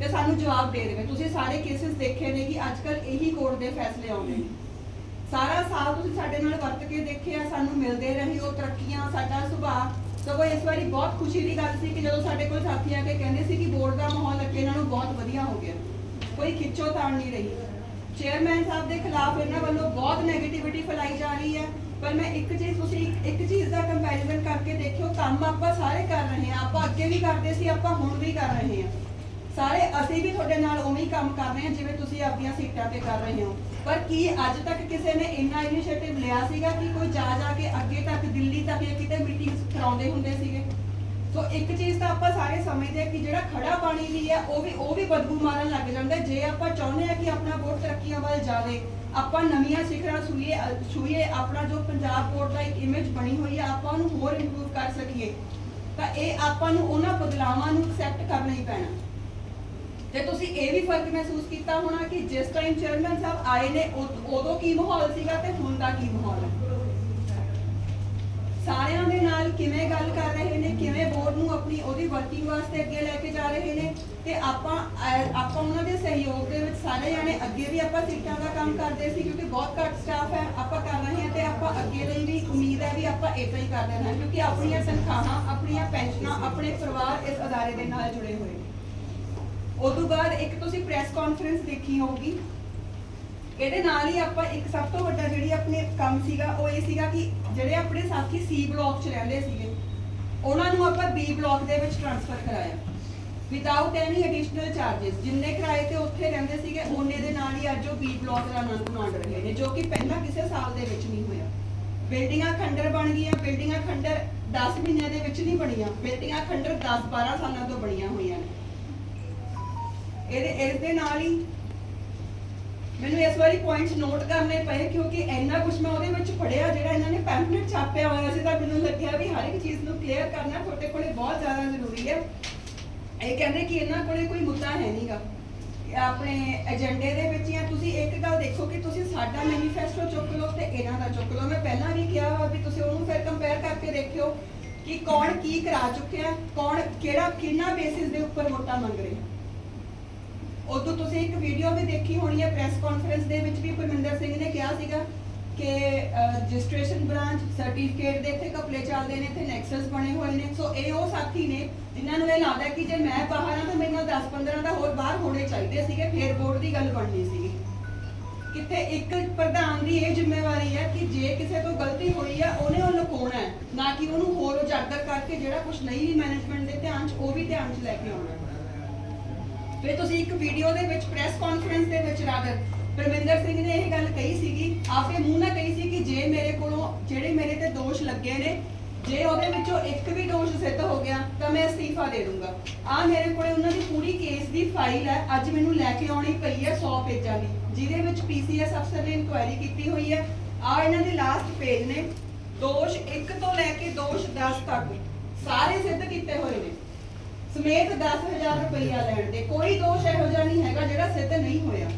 ਤੇ ਸਾਨੂੰ ਜਵਾਬ ਦੇ ਦੇਵੇ। ਤੁਸੀਂ ਸਾਰੇ ਕੇਸਿਸ ਦੇਖੇ ਨੇ ਕਿ ਅੱਜ ਕੱਲ ਇਹੀ ਕੋਰਟ ਦੇ ਫੈਸਲੇ ਆਉਂਦੇ ਨੇ। ਸਾਰਾ ਸਾਲ ਤੁਸੀਂ ਸਾਡੇ ਨਾਲ ਵਰਤ ਕੇ ਦੇਖਿਆ, ਸਾਨੂੰ ਮਿਲਦੇ ਰਹੇ ਹੋ ਤਰੱਕੀਆਂ, ਸਾਡਾ ਸੁਭਾਅ। ਸਗੋਂ ਇਸ ਵਾਰੀ ਬਹੁਤ ਖੁਸ਼ੀ ਦੀ ਗੱਲ ਸੀ ਕਿ ਜਦੋਂ ਸਾਡੇ ਕੋਲ ਸਾਥੀ ਆ ਕੇ ਕਹਿੰਦੇ ਸੀ ਕਿ ਬੋਰਡ ਦਾ ਮਾਹੌਲ ਅੱਗੇ ਇਹਨਾਂ ਨੂੰ ਬਹੁਤ ਵਧੀਆ ਹੋ ਗਿਆ। ਕੋਈ ਖਿੱਚੋ ਤਾਣ ਨਹੀਂ ਰਹੀ। ਚੇਅਰਮੈਨ ਸਾਹਿਬ ਦੇ ਖਿਲਾਫ ਇਹਨਾਂ ਵੱਲੋਂ ਬਹੁਤ 네ਗੇਟਿਵਿਟੀ ਫੈਲਾਈ ਜਾ ਰਹੀ ਹੈ। ਪਰ ਮੈਂ ਇੱਕ ਚੀਜ਼ ਤੁਸੀਂ ਇੱਕ ਚੀਜ਼ ਦਾ ਕੰਪੈਰੀਜ਼ਨ ਕਰਕੇ ਦੇਖਿਓ, ਕੰਮ ਆਪਾਂ ਸਾਰੇ ਕਰ ਰਹੇ ਹਾਂ। ਆਪਾਂ ਅੱਗੇ ਵੀ ਕਰਦੇ ਸੀ, ਆਪਾਂ ਹੁਣ ਵੀ ਕਰ ਰਹੇ ਹਾਂ। ਸਾਰੇ ਅਸੀਂ ਵੀ ਤੁਹਾਡੇ ਨਾਲ ਉਵੇਂ ਹੀ ਕੰਮ ਕਰ ਰਹੇ ਹਾਂ, ਜਿਵੇਂ ਤੁਸੀਂ ਆਪਣੀਆਂ ਸੀਟਾਂ ਤੇ ਕਰ ਰਹੇ ਹੋ। ਪਰ ਕੀ ਅੱਜ ਤੱਕ ਕਿਸੇ ਨੇ ਇੰਨਾ ਇਨੀਸ਼ੀਏਟਿਵ ਲਿਆ ਸੀਗਾ ਕਿ ਕੋਈ ਜਾ ਜਾ ਕੇ ਅੱਗੇ ਤੱਕ ਦਿੱਲੀ ਤੱਕ ਜਾਂ ਕਿਤੇ ਮੀਟਿੰਗਸ ਕਰਾਉਂਦੇ ਹੁੰਦੇ ਸੀਗੇ? ਸੋ ਇੱਕ ਚੀਜ਼ ਤਾਂ ਆਪਾਂ ਸਾਰੇ ਸਮਝਦੇ ਹਾਂ ਕਿ ਜਿਹੜਾ ਖੜਾ ਪਾਣੀ ਵੀ ਹੈ ਉਹ ਵੀ ਉਹ ਵੀ ਬਦਬੂ ਮਾਰਨ ਲੱਗ ਜਾਂਦਾ। ਜੇ ਆਪਾਂ ਚਾਹੁੰਦੇ ਹਾਂ ਕਿ ਆਪਣਾ ਬੋਰਡ ਤਰੱਕੀਆਂ ਵੱਲ ਜਾਵੇ ਆਪਾਂ ਨਵੀਆਂ ਸਿਖਰਾਂ ਛੂਈਏ ਅ, ਆਪਣਾ ਜੋ ਪੰਜਾਬ ਬੋਰਡ ਦਾ ਇੱਕ ਇਮੇਜ ਬਣੀ ਹੋਈ ਹੈ ਆਪਾਂ ਉਹਨੂੰ ਹੋਰ ਇੰਪਰੂਵ ਕਰ ਸਕੀਏ। ਤਾਂ ਇਹ ਆਪਾਂ ਨੂੰ ਉਹਨਾਂ ਬਦਲਾਵਾਂ ਨੂੰ ਐਕਸੈਪਟ ਕਰਨਾ ਹੀ ਪੈਣਾ। ਤੇ ਤੁਸੀਂ ਇਹ ਵੀ ਫ਼ਰਕ ਮਹਿਸੂਸ ਕੀਤਾ ਹੋਣਾ ਕਿ ਜਿਸ ਟਾਈਮ ਚੇਅਰਮੈਨ ਸਾਹਿਬ ਆਏ ਨੇ, ਉਦੋਂ ਕੀ ਮਾਹੌਲ ਸੀਗਾ ਤੇ ਹੁਣ ਦਾ ਕੀ ਮਾਹੌਲ ਹੈ? ਸਾਰਿਆਂ ਦੇ ਨਾਲ ਕਿਵੇਂ ਗੱਲ ਕਰ ਰਹੇ ਨੇ, ਕਿਵੇਂ ਬੋਰਡ ਨੂੰ ਆਪਣੀ ਉਹਦੀ ਵਰਕਿੰਗ ਵਾਸਤੇ ਅੱਗੇ ਲੈ ਕੇ ਜਾ ਰਹੇ ਨੇ ਤੇ ਆਪਾਂ ਆਪਾਂ ਉਹਨਾਂ ਦੇ ਸਹਿਯੋਗ ਦੇ ਵਿੱਚ ਸਾਰੇ ਜਾਣੇ ਅੱਗੇ ਵੀ ਆਪਾਂ ਸੀਟਾਂ ਦਾ ਕੰਮ ਕਰਦੇ ਸੀ ਕਿਉਂਕਿ ਬਹੁਤ ਘੱਟ ਸਟਾਫ ਹੈ, ਆਪਾਂ ਕਰ ਰਹੇ ਹਾਂ ਤੇ ਆਪਾਂ ਅੱਗੇ ਲਈ ਵੀ ਉਮੀਦ ਹੈ ਵੀ ਆਪਾਂ ਇਦਾਂ ਹੀ ਕਰਦੇ ਰਹਿਣਾ ਕਿਉਂਕਿ ਆਪਣੀਆਂ ਤਨਖਾਹਾਂ, ਆਪਣੀਆਂ ਪੈਨਸ਼ਨਾਂ, ਆਪਣੇ ਪਰਿਵਾਰ ਇਸ ਅਦਾਰੇ ਦੇ ਨਾਲ ਜੁੜੇ ਹੋਏ ਨੇ। ਉਦੋਂ ਬਾਅਦ ਇੱਕ ਤੁਸੀਂ ਪ੍ਰੈਸ ਕਾਨਫਰੰਸ ਦੇਖੀ ਹੋਊਗੀ। ਇਹਦੇ ਨਾਲ ਹੀ ਆਪਾਂ ਇੱਕ ਸਭ ਤੋਂ ਵੱਡਾ ਜਿਹੜੀ ਆਪਣੇ ਕੰਮ ਸੀਗਾ, ਉਹ ਇਹ ਸੀਗਾ ਕਿ ਜਿਹੜੇ ਆਪਣੇ ਸਾਥੀ ਸੀ ਬਲਾਕ 'ਚ ਰਹਿੰਦੇ ਸੀਗੇ, ਉਹਨਾਂ ਨੂੰ ਆਪਾਂ ਬੀ ਬਲਾਕ ਦੇ ਵਿੱਚ ਟ੍ਰਾਂਸਫਰ ਕਰਾਇਆ। ਵਿਦਆਊਟ ਐਨੀ ਐਡੀਸ਼ਨਲ ਚਾਰजेस ਜਿੰਨੇ ਕਿਰਾਏ ਤੇ ਉੱਥੇ ਰਹਿੰਦੇ ਸੀਗੇ ਉਹਨੇ ਦੇ ਨਾਲ ਹੀ ਅੱਜ ਉਹ ਬੀ ਬਲਾਕ ਦਾ ਆਨੰਦ ਮਾਣ ਰਹੇ ਨੇ, ਜੋ ਕਿ ਪਹਿਲਾਂ ਕਿਸੇ ਸਾਲ ਦੇ ਵਿੱਚ ਨਹੀਂ ਹੋਇਆ। ਬਿਲਡਿੰਗਾਂ ਖੰਡਰ ਬਣ ਗਈਆਂ ਬਿਲਡਿੰਗਾਂ ਖੰਡਰ 10 ਮਹੀਨਿਆਂ ਦੇ ਵਿੱਚ ਨਹੀਂ ਬਣੀਆਂ ਬਿਲਡਿੰਗਾਂ ਖੰਡਰ 10 12 ਸਾਲਾਂ ਤੋਂ ਬਣੀਆਂ ਹੋਈਆਂ ਨੇ ਇਹਦੇ ਨਾਲ ਹੀ ਮੈਨੂੰ ਇਸ ਵਾਰੀ ਪੁਆਇੰਟਸ ਨੋਟ ਕਰਨੇ ਪਏ ਕਿਉਂਕਿ ਇੰਨਾ ਕੁਝ ਮੈਂ ਉਹਦੇ ਵਿੱਚ ਪੜਿਆ ਜਿਹੜਾ ਇਹਨਾਂ ਨੇ ਪੈਂਫਲੇਟ ਛਾਪਿਆ ਹੋਇਆ ਸੀ ਤਾਂ ਮੈਨੂੰ ਲੱਗਿਆ ਵੀ ਹਰ ਇੱਕ ਚੀਜ਼ ਨੂੰ ਕਲੀਅਰ ਕਰਨਾ ਤੁਹਾਡੇ ਕੋਲੇ ਬਹੁਤ ਜ਼ਿਆਦਾ ਜ਼ਰੂਰੀ ਹੈ। ਇਹ ਕਹਿੰਦੇ ਕਿ ਇਹਨਾਂ ਕੋਲੇ ਕੋਈ ਮੁੱਦਾ ਹੈ ਨਹੀਂਗਾ। ਆਪਣੇ ਏਜੰਡੇ ਦੇ ਵਿੱਚ ਜਾਂ ਤੁਸੀਂ ਇੱਕ ਗੱਲ ਦੇਖੋ ਕਿ ਤੁਸੀਂ ਸਾਡਾ ਮੈਨੀਫੈਸਟੋ ਚੁੱਕ ਲਓ ਤੇ ਇਹਨਾਂ ਦਾ ਚੁੱਕ ਲਓ। ਮੈਂ ਪਹਿਲਾਂ ਵੀ ਕਿਹਾ ਵਾ ਵੀ ਤੁਸੀਂ ਉਹਨੂੰ ਫਿਰ ਕੰਪੇਅਰ ਕਰਕੇ ਦੇਖਿਓ ਕਿ ਕੌਣ ਕੀ ਕਰਾ ਚੁੱਕਿਆ, ਕੌਣ ਕਿਹੜਾ, ਕਿੰਨਾ ਬੇਸਿਸ ਦੇ ਉੱਪਰ ਵੋਟਾਂ ਮੰਗ ਰਿਹਾ। ਉਦੋਂ ਤੁਸੀਂ ਇੱਕ ਵੀਡੀਓ ਵੀ ਦੇਖੀ ਹੋਣੀ ਹੈ ਪ੍ਰੈਸ ਕਾਨਫਰੰਸ ਦੇ ਵਿੱਚ ਵੀ ਪਰਮਿੰਦਰ ਸਿੰਘ ਨੇ ਕਿਹਾ ਸੀਗਾ ਕਿ ਰਜਿਸਟ੍ਰੇਸ਼ਨ ਬ੍ਰਾਂਚ ਸਰਟੀਫਿਕੇਟ ਦੇ ਇੱਥੇ ਕਪਲੇ ਚੱਲਦੇ ਨੇ, ਇੱਥੇ ਨੈਕਸਸ ਬਣੇ ਹੋਏ ਨੇ। ਸੋ ਇਹ ਉਹ ਸਾਥੀ ਨੇ ਜਿਨ੍ਹਾਂ ਨੂੰ ਇਹ ਲੱਗਦਾ ਕਿ ਜੇ ਮੈਂ ਬਾਹਰ ਆ ਤਾਂ ਮੈਨੂੰ 10 15 ਦਾ ਹੋਰ ਬਾਹਰ ਹੋਣੇ ਚਾਹੀਦੇ ਸੀਗੇ, ਫੇਰ ਬੋਰਡ ਦੀ ਗੱਲ ਬਣਨੀ ਸੀਗੀ। ਕਿਤੇ ਇੱਕ ਪ੍ਰਧਾਨ ਦੀ ਇਹ ਜ਼ਿੰਮੇਵਾਰੀ ਹੈ ਕਿ ਜੇ ਕਿਸੇ ਤੋਂ ਗਲਤੀ ਹੋਈ ਹੈ ਉਹਨੇ ਉਹ ਲੁਕਾਉਣਾ ਹੈ। ਨਾ ਕਿ ਉਹਨੂੰ ਹੋਰ ਉਜਾਗਰ ਕਰਕੇ ਜਿਹੜਾ ਕੁਝ ਨਹੀਂ ਮੈਨੇਜਮੈਂਟ ਦੇ ਧਿਆਨ 'ਚ, ਉਹ ਵੀ ਧਿਆਨ 'ਚ ਲੈ ਕੇ ਆਉਣਾ। ਫਿਰ ਤੁਸੀਂ ਇੱਕ ਵੀਡੀਓ ਦੇ ਵਿੱਚ ਪ੍ਰੈਸ ਕਾਨਫਰੰਸ ਦੇ ਵਿੱਚ ਰਾਦਰ ਪਰਮਿੰਦਰ ਸਿੰਘ ਨੇ ਇਹ ਗੱਲ ਕਹੀ ਸੀਗੀ, ਆਪੇ ਮੂੰਹ ਨਾਲ ਕਹੀ ਸੀ ਕਿ ਜੇ ਮੇਰੇ ਕੋਲੋਂ ਜਿਹੜੇ ਮੇਰੇ ਤੇ ਦੋਸ਼ ਲੱਗੇ ਨੇ, ਜੇ ਉਹਦੇ ਵਿੱਚੋਂ ਇੱਕ ਵੀ ਦੋਸ਼ ਸਿੱਧ ਹੋ ਗਿਆ, ਤਾਂ ਮੈਂ ਅਸਤੀਫਾ ਦੇ ਦੂੰਗਾ। ਆ ਮੇਰੇ ਕੋਲੇ ਉਹਨਾਂ ਦੀ ਪੂਰੀ ਕੇਸ ਦੀ ਫਾਈਲ ਹੈ, ਅੱਜ ਮੈਨੂੰ ਲੈ ਕੇ ਆਉਣੀ ਪਈ ਹੈ 100 ਪੇਜਾਂ ਦੀ, ਜਿਹਦੇ ਵਿੱਚ ਪੀਸੀਐਸ ਅਫਸਰ ਨੇ ਇਨਕੁਆਇਰੀ ਕੀਤੀ ਹੋਈ ਹੈ। ਆ ਇਹਨਾਂ ਦੇ ਲਾਸਟ ਪੇਜ ਨੇ, ਦੋਸ਼ 1 ਤੋਂ ਲੈ ਕੇ ਦੋਸ਼ 10 ਤੱਕ, ਸਾਰੇ ਸਿੱਧ ਕੀਤੇ ਹੋਏ ਨੇ। ਸਮੇਤ 10000 ਰੁਪਈਆ ਲੈਣ ਦੇ। ਕੋਈ ਦੋਸ਼ ਇਹੋ ਜਿਹਾ ਨਹੀਂ ਹੈਗਾ ਜਿਹੜਾ ਸਿੱਧ ਨਹੀਂ ਹੋਇਆ।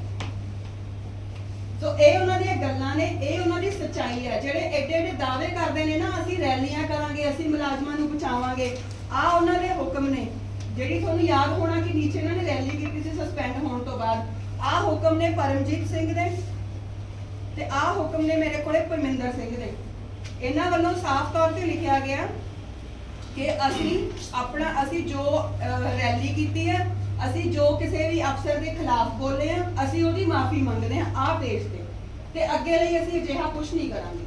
ਸੋ ਇਹ ਉਹਨਾਂ ਦੀਆਂ ਗੱਲਾਂ ਨੇ, ਇਹ ਉਹਨਾਂ ਦੀ ਸੱਚਾਈ ਹੈ। ਜਿਹੜੇ ਐਡੇ ਐਡੇ ਦਾਅਵੇ ਕਰਦੇ ਨੇ ਨਾ, ਅਸੀਂ ਰੈਲੀਆਂ ਕਰਾਂਗੇ, ਅਸੀਂ ਮੁਲਾਜ਼ਮਾਂ ਨੂੰ ਬਚਾਵਾਂਗੇ। ਆ ਉਹਨਾਂ ਦੇ ਹੁਕਮ ਨੇ। ਜਿਹੜੀ ਤੁਹਾਨੂੰ ਯਾਦ ਹੋਣਾ ਕਿ ਨੀਚੇ ਇਹਨਾਂ ਨੇ ਰੈਲੀ ਕੀਤੀ ਸੀ ਸਸਪੈਂਡ ਹੋਣ ਤੋਂ ਬਾਅਦ, ਆ ਹੁਕਮ ਨੇ ਪਰਮਜੀਤ ਸਿੰਘ ਦੇ ਤੇ ਆ ਹੁਕਮ ਨੇ ਮੇਰੇ ਕੋਲੇ ਪਰਮਿੰਦਰ ਸਿੰਘ ਦੇ। ਇਹਨਾਂ ਵੱਲੋਂ ਸਾਫ਼ ਤੌਰ ਤੇ ਲਿਖਿਆ ਗਿਆ ਕਿ ਅਸੀਂ ਆਪਣਾ, ਅਸੀਂ ਜੋ ਰੈਲੀ ਕੀਤੀ ਹੈ, ਅਸੀਂ ਜੋ ਕਿਸੇ ਵੀ ਅਫਸਰ ਦੇ ਖਿਲਾਫ ਬੋਲੇ ਆ ਅਸੀਂ ਉਹਦੀ ਮਾਫੀ ਮੰਗਦੇ ਆ ਆਹ ਪੇਜ ਤੇ। ਤੇ ਅੱਗੇ ਲਈ ਅਸੀਂ ਅਜਿਹਾ ਕੁਝ ਨਹੀਂ ਕਰਾਂਗੇ।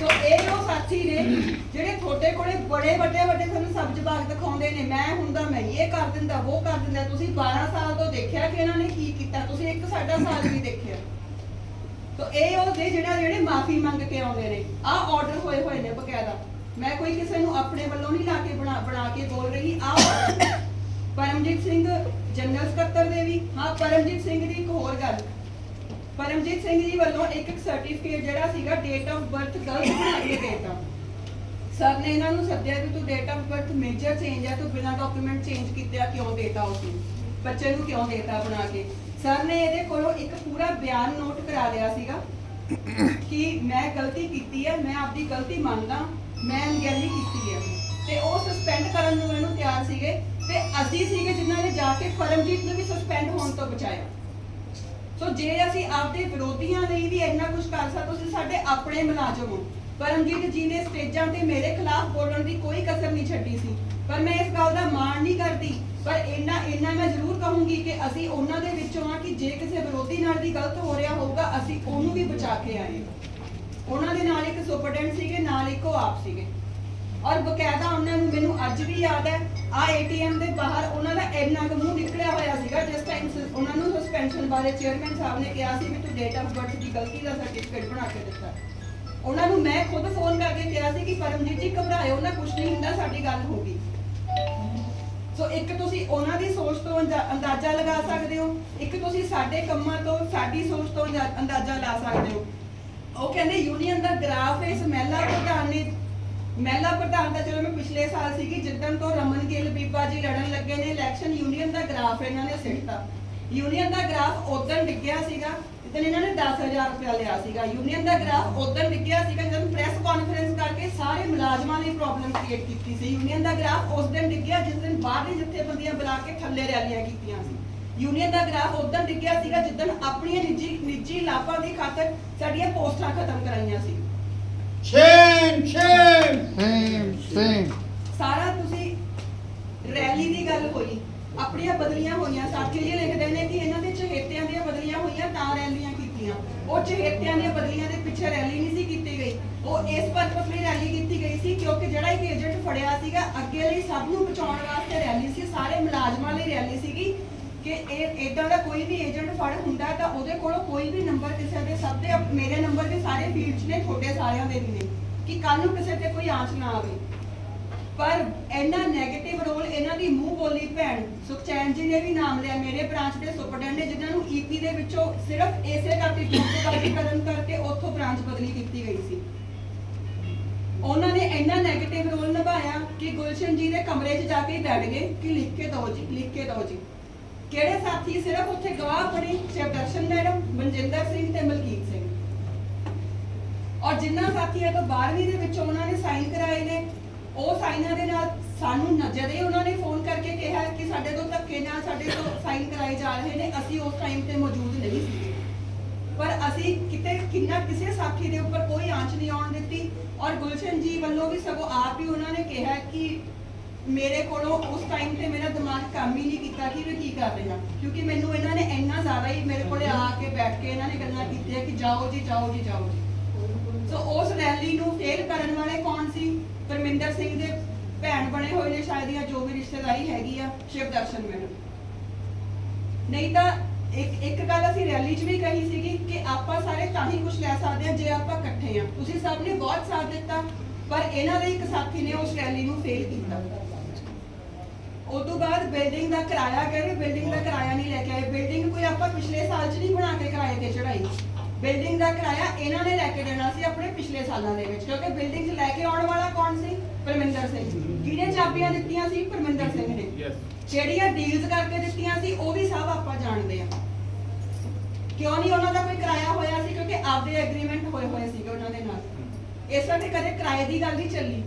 ਸੋ ਇਹ ਉਹ ਸਾਥੀ ਨੇ ਜਿਹੜੇ ਤੁਹਾਡੇ ਕੋਲੇ ਬੜੇ ਵੱਡੇ ਵੱਡੇ ਤੁਹਾਨੂੰ ਸਬਜ਼ ਬਾਗ ਦਿਖਾਉਂਦੇ ਨੇ। ਮੈਂ ਹੁੰਦਾ ਮੈਂ ਇਹ ਕਰ ਦਿੰਦਾ, ਉਹ ਕਰ ਦਿੰਦਾ। ਤੁਸੀਂ 12 ਸਾਲ ਤੋਂ ਦੇਖਿਆ ਕਿ ਇਹਨਾਂ ਨੇ ਕੀ ਕੀਤਾ? ਤੁਸੀਂ ਇੱਕ ਸਾਡਾ ਸਾਲ ਵੀ ਦੇਖਿਆ। ਤੋ ਇਹ ਉਹ ਦੇ ਜਿਹੜਾ, ਜਿਹੜੇ ਮਾਫੀ ਮੰਗ ਕੇ ਆਉਂਦੇ ਨੇ। ਆਹ ਆਰਡਰ ਹੋਏ ਹੋਏ ਨੇ ਬਕਾਇਦਾ। ਮੈਂ ਕੋਈ ਕਿਸੇ ਨੂੰ ਆਪਣੇ ਵੱਲੋਂ ਨਹੀਂ ਲਾ ਕੇ ਬਣਾ ਬਣਾ ਕੇ ਬੋਲ ਰਹੀ। ਆਹ ਪਰਮਜੀਤ ਸਿੰਘ ਜਨਰਲ ਸਕੱਤਰ ਦੇ ਵੀ। ਹਾਂ, ਪਰਮਜੀਤ ਸਿੰਘ ਦੀ ਇੱਕ ਹੋਰ ਗੱਲ। ਪਰਮਜੀਤ ਸਿੰਘ ਜੀ ਵੱਲੋਂ ਇੱਕ ਸਰਟੀਫਿਕੇਟ ਜਿਹੜਾ ਸੀਗਾ ਡੇਟ ਆਫ ਬਰਥ ਗਲਤ ਬਣਾ ਕੇ ਦੇਤਾ। ਸਰ ਨੇ ਇਹਨਾਂ ਨੂੰ ਸੱਦਿਆ ਕਿ ਤੂੰ date of birth major change ਹੈ ਤੂੰ ਬਿਨਾਂ ਡਾਕੂਮੈਂਟ ਚੇਂਜ ਕੀਤਿਆ ਕਿਉਂ ਦੇਤਾ ਉਸਨੂੰ? ਬੱਚੇ ਨੂੰ ਕਿਉਂ ਦੇਤਾ ਬਣਾ ਕੇ? ਸਰ ਨੇ ਇਹਦੇ ਕੋਲੋਂ ਇੱਕ ਪੂਰਾ ਬਿਆਨ ਨੋਟ ਕਰਾ ਲਿਆ ਸੀਗਾ ਕਿ ਮੈਂ ਗਲਤੀ ਕੀਤੀ ਹੈ ਮੈਂ ਆਪਦੀ ਗਲਤੀ ਮੰਨਦਾ। ਮੈਂ ਅਣਗਹਿਲੀ ਕੀਤੀ ਹੈ। ਤੇ ਉਹ ਸਸਪੈਂਡ ਕਰਨ ਨੂੰ ਇਹਨੂੰ ਤਿਆਰ ਸੀਗੇ। ਤੇ ਅਸੀਂ ਸੀਗੇ ਜਿਨ੍ਹਾਂ ਨੇ ਜਾ ਕੇ ਪਰਮਜੀਤ ਨੂੰ ਵੀ ਸਸਪੈਂਡ ਹੋਣ ਤੋਂ ਬਚਾਇਆ। ਸੋ ਜੇ ਅਸੀਂ ਆਪਦੇ ਵਿਰੋਧੀਆਂ ਲਈ ਵੀ ਇੰਨਾ ਕੁਝ ਕਰ ਸਕਦੇ, ਤੁਸੀਂ ਸਾਡੇ ਆਪਣੇ ਮੁਲਾਜ਼ਮ ਹੋ। ਪਰਮਜੀਤ ਜੀ ਨੇ ਸਟੇਜਾਂ ਤੇ ਮੇਰੇ ਖਿਲਾਫ ਬੋਲਣ ਦੀ ਕੋਈ ਕਸਰ ਨਹੀਂ ਛੱਡੀ ਸੀ। ਪਰ ਮੈਂ ਇਸ ਗੱਲ ਦਾ ਮਾਣ ਨਹੀਂ ਕਰਦੀ। ਪਰ ਇੰਨਾ ਇੰਨਾ ਮੈਂ ਜ਼ਰੂਰ ਕਹੂੰਗੀ ਕਿ ਅਸੀਂ ਉਹਨਾਂ ਦੇ ਵਿੱਚੋਂ ਆ ਕਿ ਜੇ ਕਿਸੇ ਵਿਰੋਧੀ ਨਾਲ ਵੀ ਗਲਤ ਹੋ ਰਿਹਾ ਹੋਊਗਾ, ਅਸੀਂ ਉਹਨੂੰ ਵੀ ਬਚਾ ਕੇ ਆਏ। ਉਹਨਾਂ ਦੇ ਨਾਲ ਇੱਕ ਸੁਪਰਡੈਂਟ ਸੀਗੇ, ਨਾਲ ਇੱਕ ਉਹ ਆਪ ਸੀਗੇ। ਔਰ ਬਕਾਇਦਾ ਉਹਨਾਂ ਨੂੰ ਮੈਨੂੰ ਅੱਜ ਵੀ ਯਾਦ ਹੈ, ਆ ਏਟੀਐਮ ਦੇ ਬਾਹਰ ਉਹਨਾਂ ਦਾ ਇੰਨਾ ਕੁ ਮੂੰਹ ਨਿਕਲਿਆ ਹੋਇਆ ਸੀਗਾ, ਜਿਸ ਟਾਈਮ ਉਹਨਾਂ ਨੂੰ ਸਸਪੈਂਸ਼ਨ ਬਾਰੇ ਚੇਅਰਮੈਨ ਸਾਹਿਬ ਨੇ ਕਿਹਾ ਸੀ ਵੀ ਤੂੰ ਡੇਟ ਆਫ ਬਰਥ ਦੀ ਗਲਤੀ ਦਾ ਸਰਟੀਫਿਕੇਟ ਬਣਾ ਕੇ ਦਿੱਤਾ। ਉਹਨਾਂ ਨੂੰ ਮੈਂ ਖੁਦ ਫੋਨ ਕਰਕੇ ਕਿਹਾ ਸੀ ਕਿ ਪਰਮਜੀਤ ਜੀ ਘਬਰਾਇਓ ਨਾ ਕੁਝ ਨਹੀਂ ਹੁੰਦਾ, ਸਾਡੀ ਗੱਲ ਹੋ ਗਈ। ਸੋ ਇੱਕ ਤੁਸੀਂ ਉਹਨਾਂ ਦੀ ਸੋਚ ਤੋਂ ਅੰਦਾਜ਼ਾ ਲਗਾ ਸਕਦੇ ਹੋ, ਇੱਕ ਤੁਸੀਂ ਸਾਡੇ ਕੰਮਾਂ ਤੋਂ, ਸਾਡੀ ਸੋਚ ਤੋਂ ਅੰਦਾਜ਼ਾ ਲਾ ਸਕਦੇ ਹੋ। ਉਹ ਕਹਿੰਦੇ ਯੂਨੀਅਨ ਦਾ ਗ੍ਰਾਫ ਇਸ ਮਹਿਲਾ ਪ੍ਰਧਾਨ ਨੇ ਮਹਿਲਾ ਪ੍ਰਧਾਨ ਤਾਂ ਚਲੋ ਮੈਂ ਪਿਛਲੇ ਸਾਲ ਸੀਗੀ, ਜਿੱਦਣ ਤੋਂ ਰਮਨ ਗਿੱਲ, ਬੀਬਾ ਜੀ ਲੜਨ ਲੱਗੇ ਨੇ ਇਲੈਕਸ਼ਨ ਯੂਨੀਅਨ ਦਾ ਗ੍ਰਾਫ ਇਹਨਾਂ ਨੇ ਸਿੱਟਤਾ। ਯੂਨੀਅਨ ਦਾ ਗ੍ਰਾਫ ਉਦੋਂ ਡਿੱਗਿਆ ਸੀਗਾ ਜਿੱਦਣ ਇਹਨਾਂ ਨੇ 10000 ਰੁਪਇਆ ਲਿਆ ਸੀਗਾ। ਯੂਨੀਅਨ ਦਾ ਗ੍ਰਾਫ ਉਦੋਂ ਡਿੱਗਿਆ ਸੀਗਾ, ਜਦੋਂ ਪ੍ਰੈਸ ਕਾਨਫਰੰਸ ਕਰਕੇ ਸਾਰੇ ਮੁਲਾਜ਼ਮਾਂ ਨੇ ਪ੍ਰੋਬਲਮ ਕ੍ਰੀਏਟ ਕੀਤੀ ਸੀ। ਯੂਨੀਅਨ ਦਾ ਗ੍ਰਾਫ ਉਸ ਦਿਨ ਡਿੱਗਿਆ, ਜਿਸ ਦਿਨ ਬਾਹਰਲੀ ਜਥੇਬੰਦੀਆਂ ਬੁਲਾ ਕੇ ਥੱਲੇ ਰੈਲੀਆਂ ਕੀਤੀਆਂ ਸੀ। ਯੂਨੀਅਨ ਦਾ ਗ੍ਰਾਫ ਉਦੋਂ ਡਿੱਗਿਆ ਸੀਗਾ ਜਿੱਦਣ ਆਪਣੀਆਂ ਨਿੱਜੀ ਨਿੱਜੀ ਲਾਭਾਂ ਦੀ ਖਾਤਰ ਸਾਡੀਆਂ ਪੋਸਟਾਂ ਖਤਮ ਕਰਾਈਆਂ ਸੀ। Shame, shame. ਸੇਮ ਸੇਮ ਸਾਰਾ ਤੁਸੀਂ ਰੈਲੀ ਦੀ ਗੱਲ ਹੋਈ ਆਪਣੀਆਂ ਬਦਲੀਆਂ ਹੋਈਆਂ ਸਾਥੀ ਜੀ ਲਿਖਦੇ ਨੇ ਕਿ ਇਹਨਾਂ ਦੇ ਚਹੇਤਿਆਂ ਦੀਆਂ ਬਦਲੀਆਂ ਹੋਈਆਂ ਤਾਂ ਰੈਲੀਆਂ ਕੀਤੀਆਂ। ਉਹ ਚਹੇਤਿਆਂ ਦੀਆਂ ਬਦਲੀਆਂ ਦੇ ਪਿੱਛੇ ਰੈਲੀ ਨਹੀਂ ਸੀ ਕੀਤੀ ਗਈ। ਉਹ ਇਸ ਪਰਪਸ ਲਈ ਰੈਲੀ ਕੀਤੀ ਗਈ ਸੀ ਕਿਉਂਕਿ ਜਿਹੜਾ ਇੱਕ ਏਜੰਟ ਫੜਿਆ ਸੀਗਾ ਅੱਗੇ ਲਈ ਸਭ ਨੂੰ ਬਚਾਉਣ ਵਾਸਤੇ ਰੈਲੀ ਸੀ ਸਾਰੇ ਮੁਲਾਜ਼ਮਾਂ ਲਈ ਰੈਲੀ ਸੀਗੀ। ਕਿ ਇਹ ਇਦਾਂ ਦਾ ਕੋਈ ਵੀ ਏਜੰਟ ਫੜ ਹੁੰਦਾ ਤਾਂ ਉਹਦੇ ਕੋਲੋਂ ਕੋਈ ਵੀ ਨੰਬਰ ਕਿਸੇ ਦੇ ਸਭ ਦੇ ਮੇਰੇ ਨੰਬਰ ਦੇ ਸਾਰੇ ਫੀਲਡਸ ਨੇ, ਤੁਹਾਡੇ ਸਾਰਿਆਂ ਦੇ ਵੀ ਨੇ, ਕਿ ਕੱਲ ਨੂੰ ਕਿਸੇ ਤੇ ਕੋਈ ਆਂਚ ਨਾ ਆਵੇ। ਪਰ ਇੰਨਾ 네ਗੇਟਿਵ ਰੋਲ ਇਹਨਾਂ ਦੀ ਮੂੰਹ ਬੋਲੀ ਭੈਣ ਸੁਖਚੈਨ ਜੀ ਨੇ ਵੀ ਨਾਮ ਲਿਆ, ਮੇਰੇ ਬ੍ਰਾਂਚ ਦੇ ਸੁਪਰਡੈਂਟ ਨੇ, ਜਿਨ੍ਹਾਂ ਨੂੰ ਈਪੀ ਦੇ ਵਿੱਚੋਂ ਸਿਰਫ ਇਸੇ ਕਰਕੇ ਚੁੱਪ ਕਰਨ ਕਰਕੇ ਉੱਥੋਂ ਬ੍ਰਾਂਚ ਬਦਲੀ ਕੀਤੀ ਗਈ ਸੀ। ਉਹਨਾਂ ਨੇ ਇੰਨਾ 네ਗੇਟਿਵ ਰੋਲ ਨਿਭਾਇਆ ਕਿ ਗੁਲਸ਼ਨ ਜੀ ਦੇ ਕਮਰੇ 'ਚ ਜਾ ਕੇ ਹੀ ਬੈਠ ਗਏ ਕਿ ਲਿਖ ਕੇ ਦਿਓ ਜੀ, ਲਿਖ ਕੇ ਦਿਓ ਜੀ। ਕਿਹੜੇ ਸਾਥੀ? ਸਿਰਫ ਉੱਥੇ ਗਵਾਹ ਬਣੇ ਸ਼ਿਵਦਰਸ਼ਨ ਮੈਡਮ, ਮਨਜਿੰਦਰ ਸਿੰਘ ਤੇ ਮਲਕੀਤ ਸਿੰਘ। ਔਰ ਜਿਨ੍ਹਾਂ ਸਾਥੀਆਂ ਤੋਂ 12ਵੀਂ ਦੇ ਵਿੱਚ ਉਹਨਾਂ ਨੇ ਸਾਈਨ ਕਰਾਏ ਨੇ, ਉਹ ਸਾਈਨਾਂ ਦੇ ਨਾਲ ਸਾਨੂੰ ਨਜ਼ਰ ਹੀ ਉਹਨਾਂ ਨੇ ਫੋਨ ਕਰਕੇ ਕਿਹਾ ਕਿ ਸਾਡੇ ਤੋਂ ਧੱਕੇ ਨਾਲ ਸਾਡੇ ਤੋਂ ਸਾਈਨ ਕਰਾਏ ਜਾ ਰਹੇ ਨੇ, ਅਸੀਂ ਉਸ ਟਾਈਮ ਤੇ ਮੌਜੂਦ ਨਹੀਂ ਸੀਗੇ। ਪਰ ਅਸੀਂ ਕਿਤੇ ਕਿੰਨਾ ਕਿਸੇ ਸਾਥੀ ਦੇ ਉੱਪਰ ਕੋਈ ਆਂਚ ਨਹੀਂ ਆਉਣ ਦਿੱਤੀ। ਔਰ ਗੁਲਸ਼ਨ ਜੀ ਵੱਲੋਂ ਵੀ ਸਗੋਂ ਆਪ ਹੀ ਉਹਨਾਂ ਨੇ ਕਿਹਾ ਕਿ ਮੇਰੇ ਕੋਲੋਂ ਉਸ ਟਾਈਮ ਤੇ ਮੇਰਾ ਦਿਮਾਗ ਕੰਮ ਹੀ ਨਹੀਂ ਕੀਤਾ ਕਿ ਮੈਂ ਕੀ ਕਰ ਰਹੀ ਹਾਂ। ਕਿਉਂਕਿ ਮੈਨੂੰ ਇਹਨਾਂ ਨੇ ਇੰਨਾ ਜ਼ਿਆਦਾ ਹੀ ਮੇਰੇ ਕੋਲੇ ਆ ਕੇ ਬੈਠ ਕੇ ਇਹਨਾਂ ਨੇ ਗੱਲਾਂ ਕੀਤੀਆਂ ਕਿ ਜਾਓ ਜੀ ਜਾਓ ਜੀ ਜਾਓ ਜੀ। ਸੋ ਉਸ ਰੈਲੀ ਨੂੰ ਫੇਲ ਕਰਨ ਵਾਲੇ ਕੌਣ ਸੀ? ਪਰਮਿੰਦਰ ਸਿੰਘ ਦੇ ਭੈਣ ਬਣੇ ਹੋਏ ਨੇ ਸ਼ਾਇਦ ਜਾਂ ਜੋ ਵੀ ਰਿਸ਼ਤੇਦਾਰੀ ਹੈਗੀ ਆ, ਸ਼ਿਵ ਦਰਸ਼ਨ ਮੈਡਮ। ਨਹੀਂ ਤਾਂ ਇੱਕ ਇੱਕ ਗੱਲ ਅਸੀਂ ਰੈਲੀ 'ਚ ਵੀ ਕਹੀ ਸੀਗੀ ਕਿ ਆਪਾਂ ਸਾਰੇ ਤਾਂ ਹੀ ਕੁਝ ਲੈ ਸਕਦੇ ਹਾਂ ਜੇ ਆਪਾਂ ਇਕੱਠੇ ਆ ਤੁਸੀਂ ਸਭ ਨੇ ਬਹੁਤ ਸਾਥ ਦਿੱਤਾ, ਪਰ ਇਹਨਾਂ ਦੇ ਇੱਕ ਸਾਥੀ ਨੇ ਉਸ ਰੈਲੀ ਨੂੰ ਫੇਲ ਕੀਤਾ। ਤੋਂ ਬਾਅਦ ਬਿਲਡਿੰਗ ਦਾ ਕਿਰਾਇਆ ਕਹਿੰਦੇ ਬਿਲਡਿੰਗ ਦਾ ਕਿਰਾਇਆ ਨਹੀਂ ਲੈ ਕੇ ਆਏ। ਬਿਲਡਿੰਗ ਕੋਈ ਆਪਾਂ ਪਿਛਲੇ ਸਾਲ 'ਚ ਨਹੀਂ ਬਣਾ ਕੇ ਕਿਰਾਏ ਤੇ ਚੜਾਈ ਬਿਲਡਿੰਗ ਦਾ ਕਿਰਾਇਆ ਇਹਨਾਂ ਨੇ ਲੈ ਕੇ ਦੇਣਾ ਸੀ ਆਪਣੇ ਪਿਛਲੇ ਸਾਲਾਂ ਦੇ ਵਿੱਚ ਕਿਉਂਕਿ ਬਿਲਡਿੰਗ 'ਚ ਲੈ ਕੇ ਆਉਣ ਵਾਲਾ ਕੌਣ ਸੀ? ਪਰਮਿੰਦਰ ਸਿੰਘ। ਕਿਹਨੇ ਚਾਬੀਆਂ ਦਿੱਤੀਆਂ ਸੀ ਪਰਮਿੰਦਰ ਸਿੰਘ ਨੇ। ਜਿਹੜੀਆਂ ਡੀਲਸ ਕਰਕੇ ਦਿੱਤੀਆਂ ਸੀ ਉਹ ਵੀ ਸਭ ਆਪਾਂ ਜਾਣਦੇ ਆ ਕਿਉਂ ਨਹੀਂ ਉਹਨਾਂ ਦਾ ਕੋਈ ਕਿਰਾਇਆ ਹੋਇਆ ਸੀ? ਕਿਉਂਕਿ ਆਪਦੇ ਐਗਰੀਮੈਂਟ ਹੋਏ ਹੋਏ ਸੀਗੇ ਉਹਨਾਂ ਦੇ ਨਾਲ। ਇਸ ਵਾਰ ਕਦੇ ਕਿਰਾਏ ਦੀ ਗੱਲ ਨਹੀਂ ਚੱਲੀ।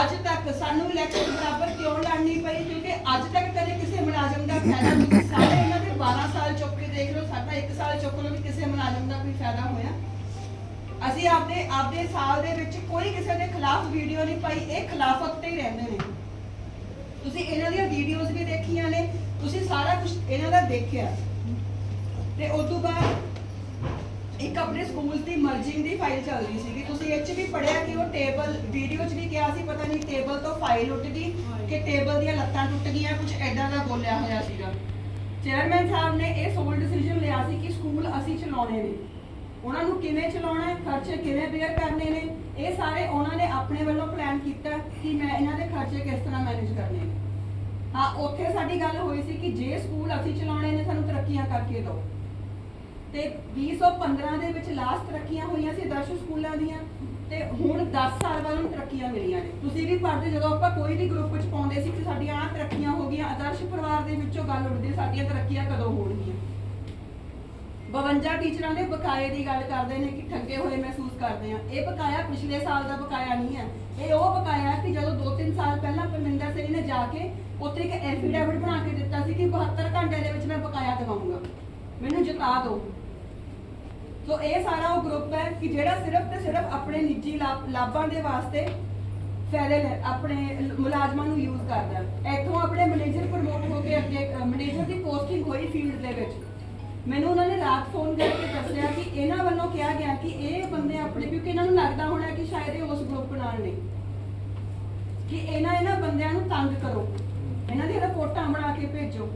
ਅੱਜ ਤੱਕ ਸਾਨੂੰ ਇਲੈਕਸ਼ਨ ਬਰਾਬਰ ਕਿਉਂ ਲੜਨੀ ਪਈ? ਕਿਉਂਕਿ ਅੱਜ ਤੱਕ ਕਦੇ ਕਿਸੇ ਮੁਲਾਜ਼ਮ ਦਾ ਫਾਇਦਾ ਤੁਸੀਂ ਸਾਰੇ ਇਹਨਾਂ ਦੇ 12 ਸਾਲ ਚੁੱਕ ਕੇ ਦੇਖ ਲਓ, ਸਾਡਾ 1 ਸਾਲ ਚੁੱਕ ਲਓ ਵੀ ਕਿਸੇ ਮੁਲਾਜ਼ਮ ਦਾ ਕੋਈ ਫਾਇਦਾ ਹੋਇਆ। ਅਸੀਂ ਆਪਦੇ ਆਪਦੇ ਸਾਲ ਦੇ ਵਿੱਚ ਕੋਈ ਕਿਸੇ ਦੇ ਖਿਲਾਫ ਵੀਡੀਓ ਨਹੀਂ ਪਾਈ, ਇਹ ਖਿਲਾਫਤ ਤੇ ਹੀ ਰਹਿੰਦੇ ਨੇ। ਤੁਸੀਂ ਇਹਨਾਂ ਦੀਆਂ ਵੀਡੀਓਜ਼ ਵੀ ਦੇਖੀਆਂ ਨੇ, ਤੁਸੀਂ ਸਾਰਾ ਕੁਝ ਇਹਨਾਂ ਦਾ ਦੇਖਿਆ। ਤੇ ਉਸ ਤੋਂ ਬਾਅਦ ਇੱਕ ਆਪਣੇ ਸਕੂਲ ਦੀ ਮਰਜਿੰਗ ਦੀ ਫਾਈਲ ਚੱਲ ਰਹੀ ਸੀਗੀ। ਤੁਸੀਂ ਇਹ 'ਚ ਵੀ ਪੜਿਆ ਕਿ ਉਹ ਟੇਬਲ ਵੀਡੀਓ 'ਚ ਵੀ ਕਿਹਾ ਸੀ, ਪਤਾ ਨਹੀਂ ਟੇਬਲ ਤੋਂ ਫਾਈਲ ਉੱਡ ਗਈ ਕਿ ਟੇਬਲ ਦੀਆਂ ਲੱਤਾਂ ਟੁੱਟ ਗਈਆਂ ਕੁਝ ਐਡਾ ਦਾ ਬੋਲਿਆ ਹੋਇਆ ਸੀਗਾ। ਚੇਅਰਮੈਨ ਸਾਹਿਬ ਨੇ ਇਹ ਸੋਲ ਡਿਸੀਜਨ ਲਿਆ ਸੀ ਕਿ ਸਕੂਲ ਅਸੀਂ ਚਲਾਉਣੇ ਨੇ। ਉਹਨਾਂ ਨੂੰ ਕਿਵੇਂ ਚਲਾਉਣਾ ਹੈ, ਖਰਚੇ ਕਿਵੇਂ ਬੇਅਰ ਕਰਨੇ ਨੇ, ਇਹ ਸਾਰੇ ਉਹਨਾਂ ਨੇ ਆਪਣੇ ਵੱਲੋਂ ਪਲਾਨ ਕੀਤਾ ਕਿ ਮੈਂ ਇਹਨਾਂ ਦੇ ਖਰਚੇ ਕਿਸ ਤਰ੍ਹਾਂ ਮੈਨੇਜ ਕਰਨੇ ਨੇ। ਹਾਂ, ਉੱਥੇ ਸਾਡੀ ਗੱਲ ਹੋਈ ਸੀ ਕਿ ਜੇ ਸਕੂਲ ਅਸੀਂ ਚਲਾਉਣੇ ਨੇ, ਸਾਨੂੰ ਤਰੱਕੀਆਂ ਕਰਕੇ ਦਿਓ। ਤੇ 2015 ਦੇ ਵਿੱਚ ਲਾਸਟ ਤਰੱਕੀਆਂ ਹੋਈਆਂ ਸੀ 10 ਸਕੂਲਾਂ ਦੀਆਂ ਤੇ ਹੁਣ 10 ਸਾਲ ਬਾਅਦ ਨੂੰ ਤਰੱਕੀਆਂ ਮਿਲੀਆਂ ਨੇ। ਤੁਸੀਂ ਵੀ ਪੜ੍ਹਦੇ ਜਦੋਂ ਆਪਾਂ ਕੋਈ ਵੀ ਗਰੁੱਪ ਵਿੱਚ ਪਾਉਂਦੇ ਸੀ ਕਿ ਸਾਡੀਆਂ ਆਹ ਤਰੱਕੀਆਂ ਹੋ ਗਈਆਂ, ਆਦਰਸ਼ ਪਰਿਵਾਰ ਦੇ ਵਿੱਚੋਂ ਗੱਲ ਉੱਠਦੀ ਸਾਡੀਆਂ ਤਰੱਕੀਆਂ ਕਦੋਂ ਹੋਣਗੀਆਂ? 52 ਟੀਚਰਾਂ ਦੇ ਬਕਾਏ ਦੀ ਗੱਲ ਕਰਦੇ ਨੇ ਕਿ ਠੱਗੇ ਹੋਏ ਮਹਿਸੂਸ ਕਰਦੇ ਆ। ਇਹ ਬਕਾਇਆ ਪਿਛਲੇ ਸਾਲ ਦਾ ਬਕਾਇਆ ਨਹੀਂ ਹੈ। ਇਹ ਉਹ ਬਕਾਇਆ ਕਿ ਜਦੋਂ 2-3 ਸਾਲ ਪਹਿਲਾਂ ਪਰਮਿੰਦਰ ਸਿੰਘ ਨੇ ਜਾ ਕੇ ਉੱਥੇ ਇੱਕ ਐਫੀਡੈਵਿਟ ਬਣਾ ਕੇ ਦਿੱਤਾ ਸੀ ਕਿ 72 ਘੰਟੇ ਦੇ ਵਿੱਚ ਮੈਂ ਬਕਾਇਆ ਦਿਵਾਉਂਗਾ। ਮੈਨੂੰ ਜਿਤਾ ਦਿਓ। ਸੋ ਇਹ ਸਾਰਾ ਉਹ ਗਰੁੱਪ ਹੈ ਕਿ ਜਿਹੜਾ ਸਿਰਫ ਤੇ ਸਿਰਫ ਆਪਣੇ ਨਿੱਜੀ ਲਾਭਾਂ ਦੇ ਵਾਸਤੇ ਫਾਇਦੇ ਲੈ ਆਪਣੇ ਮੁਲਾਜ਼ਮਾਂ ਨੂੰ ਯੂਜ਼ ਕਰਦਾ ਇੱਥੋਂ ਆਪਣੇ ਮੈਨੇਜਰ ਪ੍ਰਮੋਟ ਹੋ ਕੇ ਅੱਗੇ ਮੈਨੇਜਰ ਦੀ ਪੋਸਟਿੰਗ ਹੋਈ ਫੀਲਡ ਦੇ ਵਿੱਚ। ਮੈਨੂੰ ਉਹਨਾਂ ਨੇ ਰਾਤ ਫੋਨ ਕਰਕੇ ਦੱਸਿਆ ਕਿ ਇਹਨਾਂ ਵੱਲੋਂ ਕਿਹਾ ਗਿਆ ਕਿ ਇਹ ਬੰਦੇ ਆਪਣੇ, ਕਿਉਂਕਿ ਇਹਨਾਂ ਨੂੰ ਲੱਗਦਾ ਹੋਣਾ ਕਿ ਸ਼ਾਇਦ ਇਹ ਉਸ ਗਰੁੱਪ ਨਾਲ ਨੇ। ਕਿ ਇਹਨਾਂ ਇਹਨਾਂ ਬੰਦਿਆਂ ਨੂੰ ਤੰਗ ਕਰੋ। ਇਹਨਾਂ ਦੀਆਂ ਰਿਪੋਰਟਾਂ ਬਣਾ ਕੇ ਭੇਜੋ।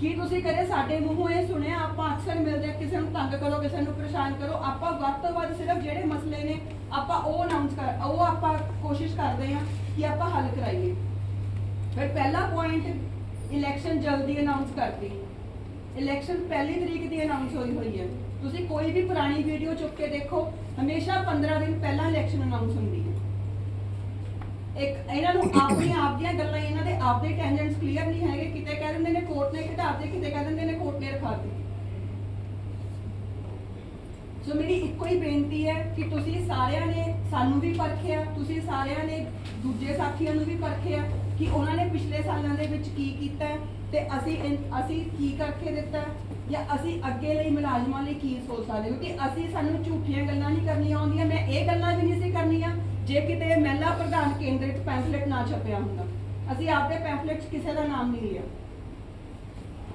ਕੀ ਤੁਸੀਂ ਕਦੇ ਸਾਡੇ ਮੂੰਹੋਂ ਇਹ ਸੁਣਿਆ? ਆਪਾਂ ਅਕਸਰ ਮਿਲਦੇ ਹਾਂ, ਕਿਸੇ ਨੂੰ ਤੰਗ ਕਰੋ ਕਿਸੇ ਨੂੰ ਪਰੇਸ਼ਾਨ ਕਰੋ। ਆਪਾਂ ਵੱਧ ਤੋਂ ਵੱਧ ਸਿਰਫ ਜਿਹੜੇ ਮਸਲੇ ਨੇ ਆਪਾਂ ਉਹ ਅਨਾਉਂਸ ਕਰ ਉਹ ਆਪਾਂ ਕੋਸ਼ਿਸ਼ ਕਰਦੇ ਹਾਂ ਕਿ ਆਪਾਂ ਹੱਲ ਕਰਾਈਏ। ਫਿਰ ਪਹਿਲਾ ਪੁਆਇੰਟ ਇਲੈਕਸ਼ਨ ਜਲਦੀ ਅਨਾਉਂਸ ਕਰਤੀ। ਇਲੈਕਸ਼ਨ ਪਹਿਲੀ ਤਰੀਕ ਦੀ ਅਨਾਉਂਸ ਹੋਈ ਹੋਈ ਹੈ। ਤੁਸੀਂ ਕੋਈ ਵੀ ਪੁਰਾਣੀ ਵੀਡੀਓ ਚੁੱਕ ਕੇ ਦੇਖੋ ਹਮੇਸ਼ਾ 15 ਦਿਨ ਪਹਿਲਾਂ ਇਲੈਕਸ਼ਨ ਅਨਾਉਂਸ ਹੁੰਦੀ। ਇੱਕ ਇਹਨਾਂ ਨੂੰ ਆਪਣੀ ਆਪ ਦੀਆਂ ਗੱਲਾਂ, ਇਹਨਾਂ ਦੇ ਆਪਦੇ ਟੈਂਜੈਂਟਸ ਕਲੀਅਰ ਨਹੀਂ ਹੈਗੇ। ਕਿਤੇ ਕਹਿ ਦਿੰਦੇ ਨੇ ਕੋਰਟ ਨੇ ਘਟਾਤੇ ਕਿਤੇ ਕਹਿ ਦਿੰਦੇ ਨੇ ਕੋਰਟ ਨੇ ਰਖਾ ਰਖਾਤੇ ਸੋ ਮੇਰੀ ਇੱਕੋ ਹੀ ਬੇਨਤੀ ਹੈ ਕਿ ਤੁਸੀਂ ਸਾਰਿਆਂ ਨੇ ਸਾਨੂੰ ਵੀ ਪਰਖਿਆ, ਤੁਸੀਂ ਸਾਰਿਆਂ ਨੇ ਦੂਜੇ ਸਾਥੀਆਂ ਨੂੰ ਵੀ ਪਰਖਿਆ ਕਿ ਉਹਨਾਂ ਨੇ ਪਿਛਲੇ ਸਾਲਾਂ ਦੇ ਵਿੱਚ ਕੀ ਕੀਤਾ ਤੇ ਅਸੀਂ ਅਸੀਂ ਕੀ ਕਰਕੇ ਦਿੱਤਾ ਜਾਂ ਅਸੀਂ ਅੱਗੇ ਲਈ ਮੁਲਾਜ਼ਮਾਂ ਲਈ ਕੀ ਸੋਚ ਸਕਦੇ ਹਾਂ? ਕਿ ਅਸੀਂ ਸਾਨੂੰ ਝੂਠੀਆਂ ਗੱਲਾਂ ਨਹੀਂ ਕਰਨੀਆਂ ਆਉਂਦੀਆਂ, ਮੈਂ ਇਹ ਗੱਲਾਂ ਵੀ ਨਹੀਂ ਸੀ ਕਰਨੀਆਂ ਜੇ ਕਿਤੇ ਮਹਿਲਾ ਪ੍ਰਧਾਨ ਕੇਂਦਰਿਤ ਪੈਂਫਲੇਟ ਨਾ ਛਪਿਆ ਹੁੰਦਾ, ਅਸੀਂ ਆਪਦੇ ਪੈਂਫਲੇਟ 'ਚ ਕਿਸੇ ਦਾ ਨਾਮ ਨਹੀਂ ਲਿਆ।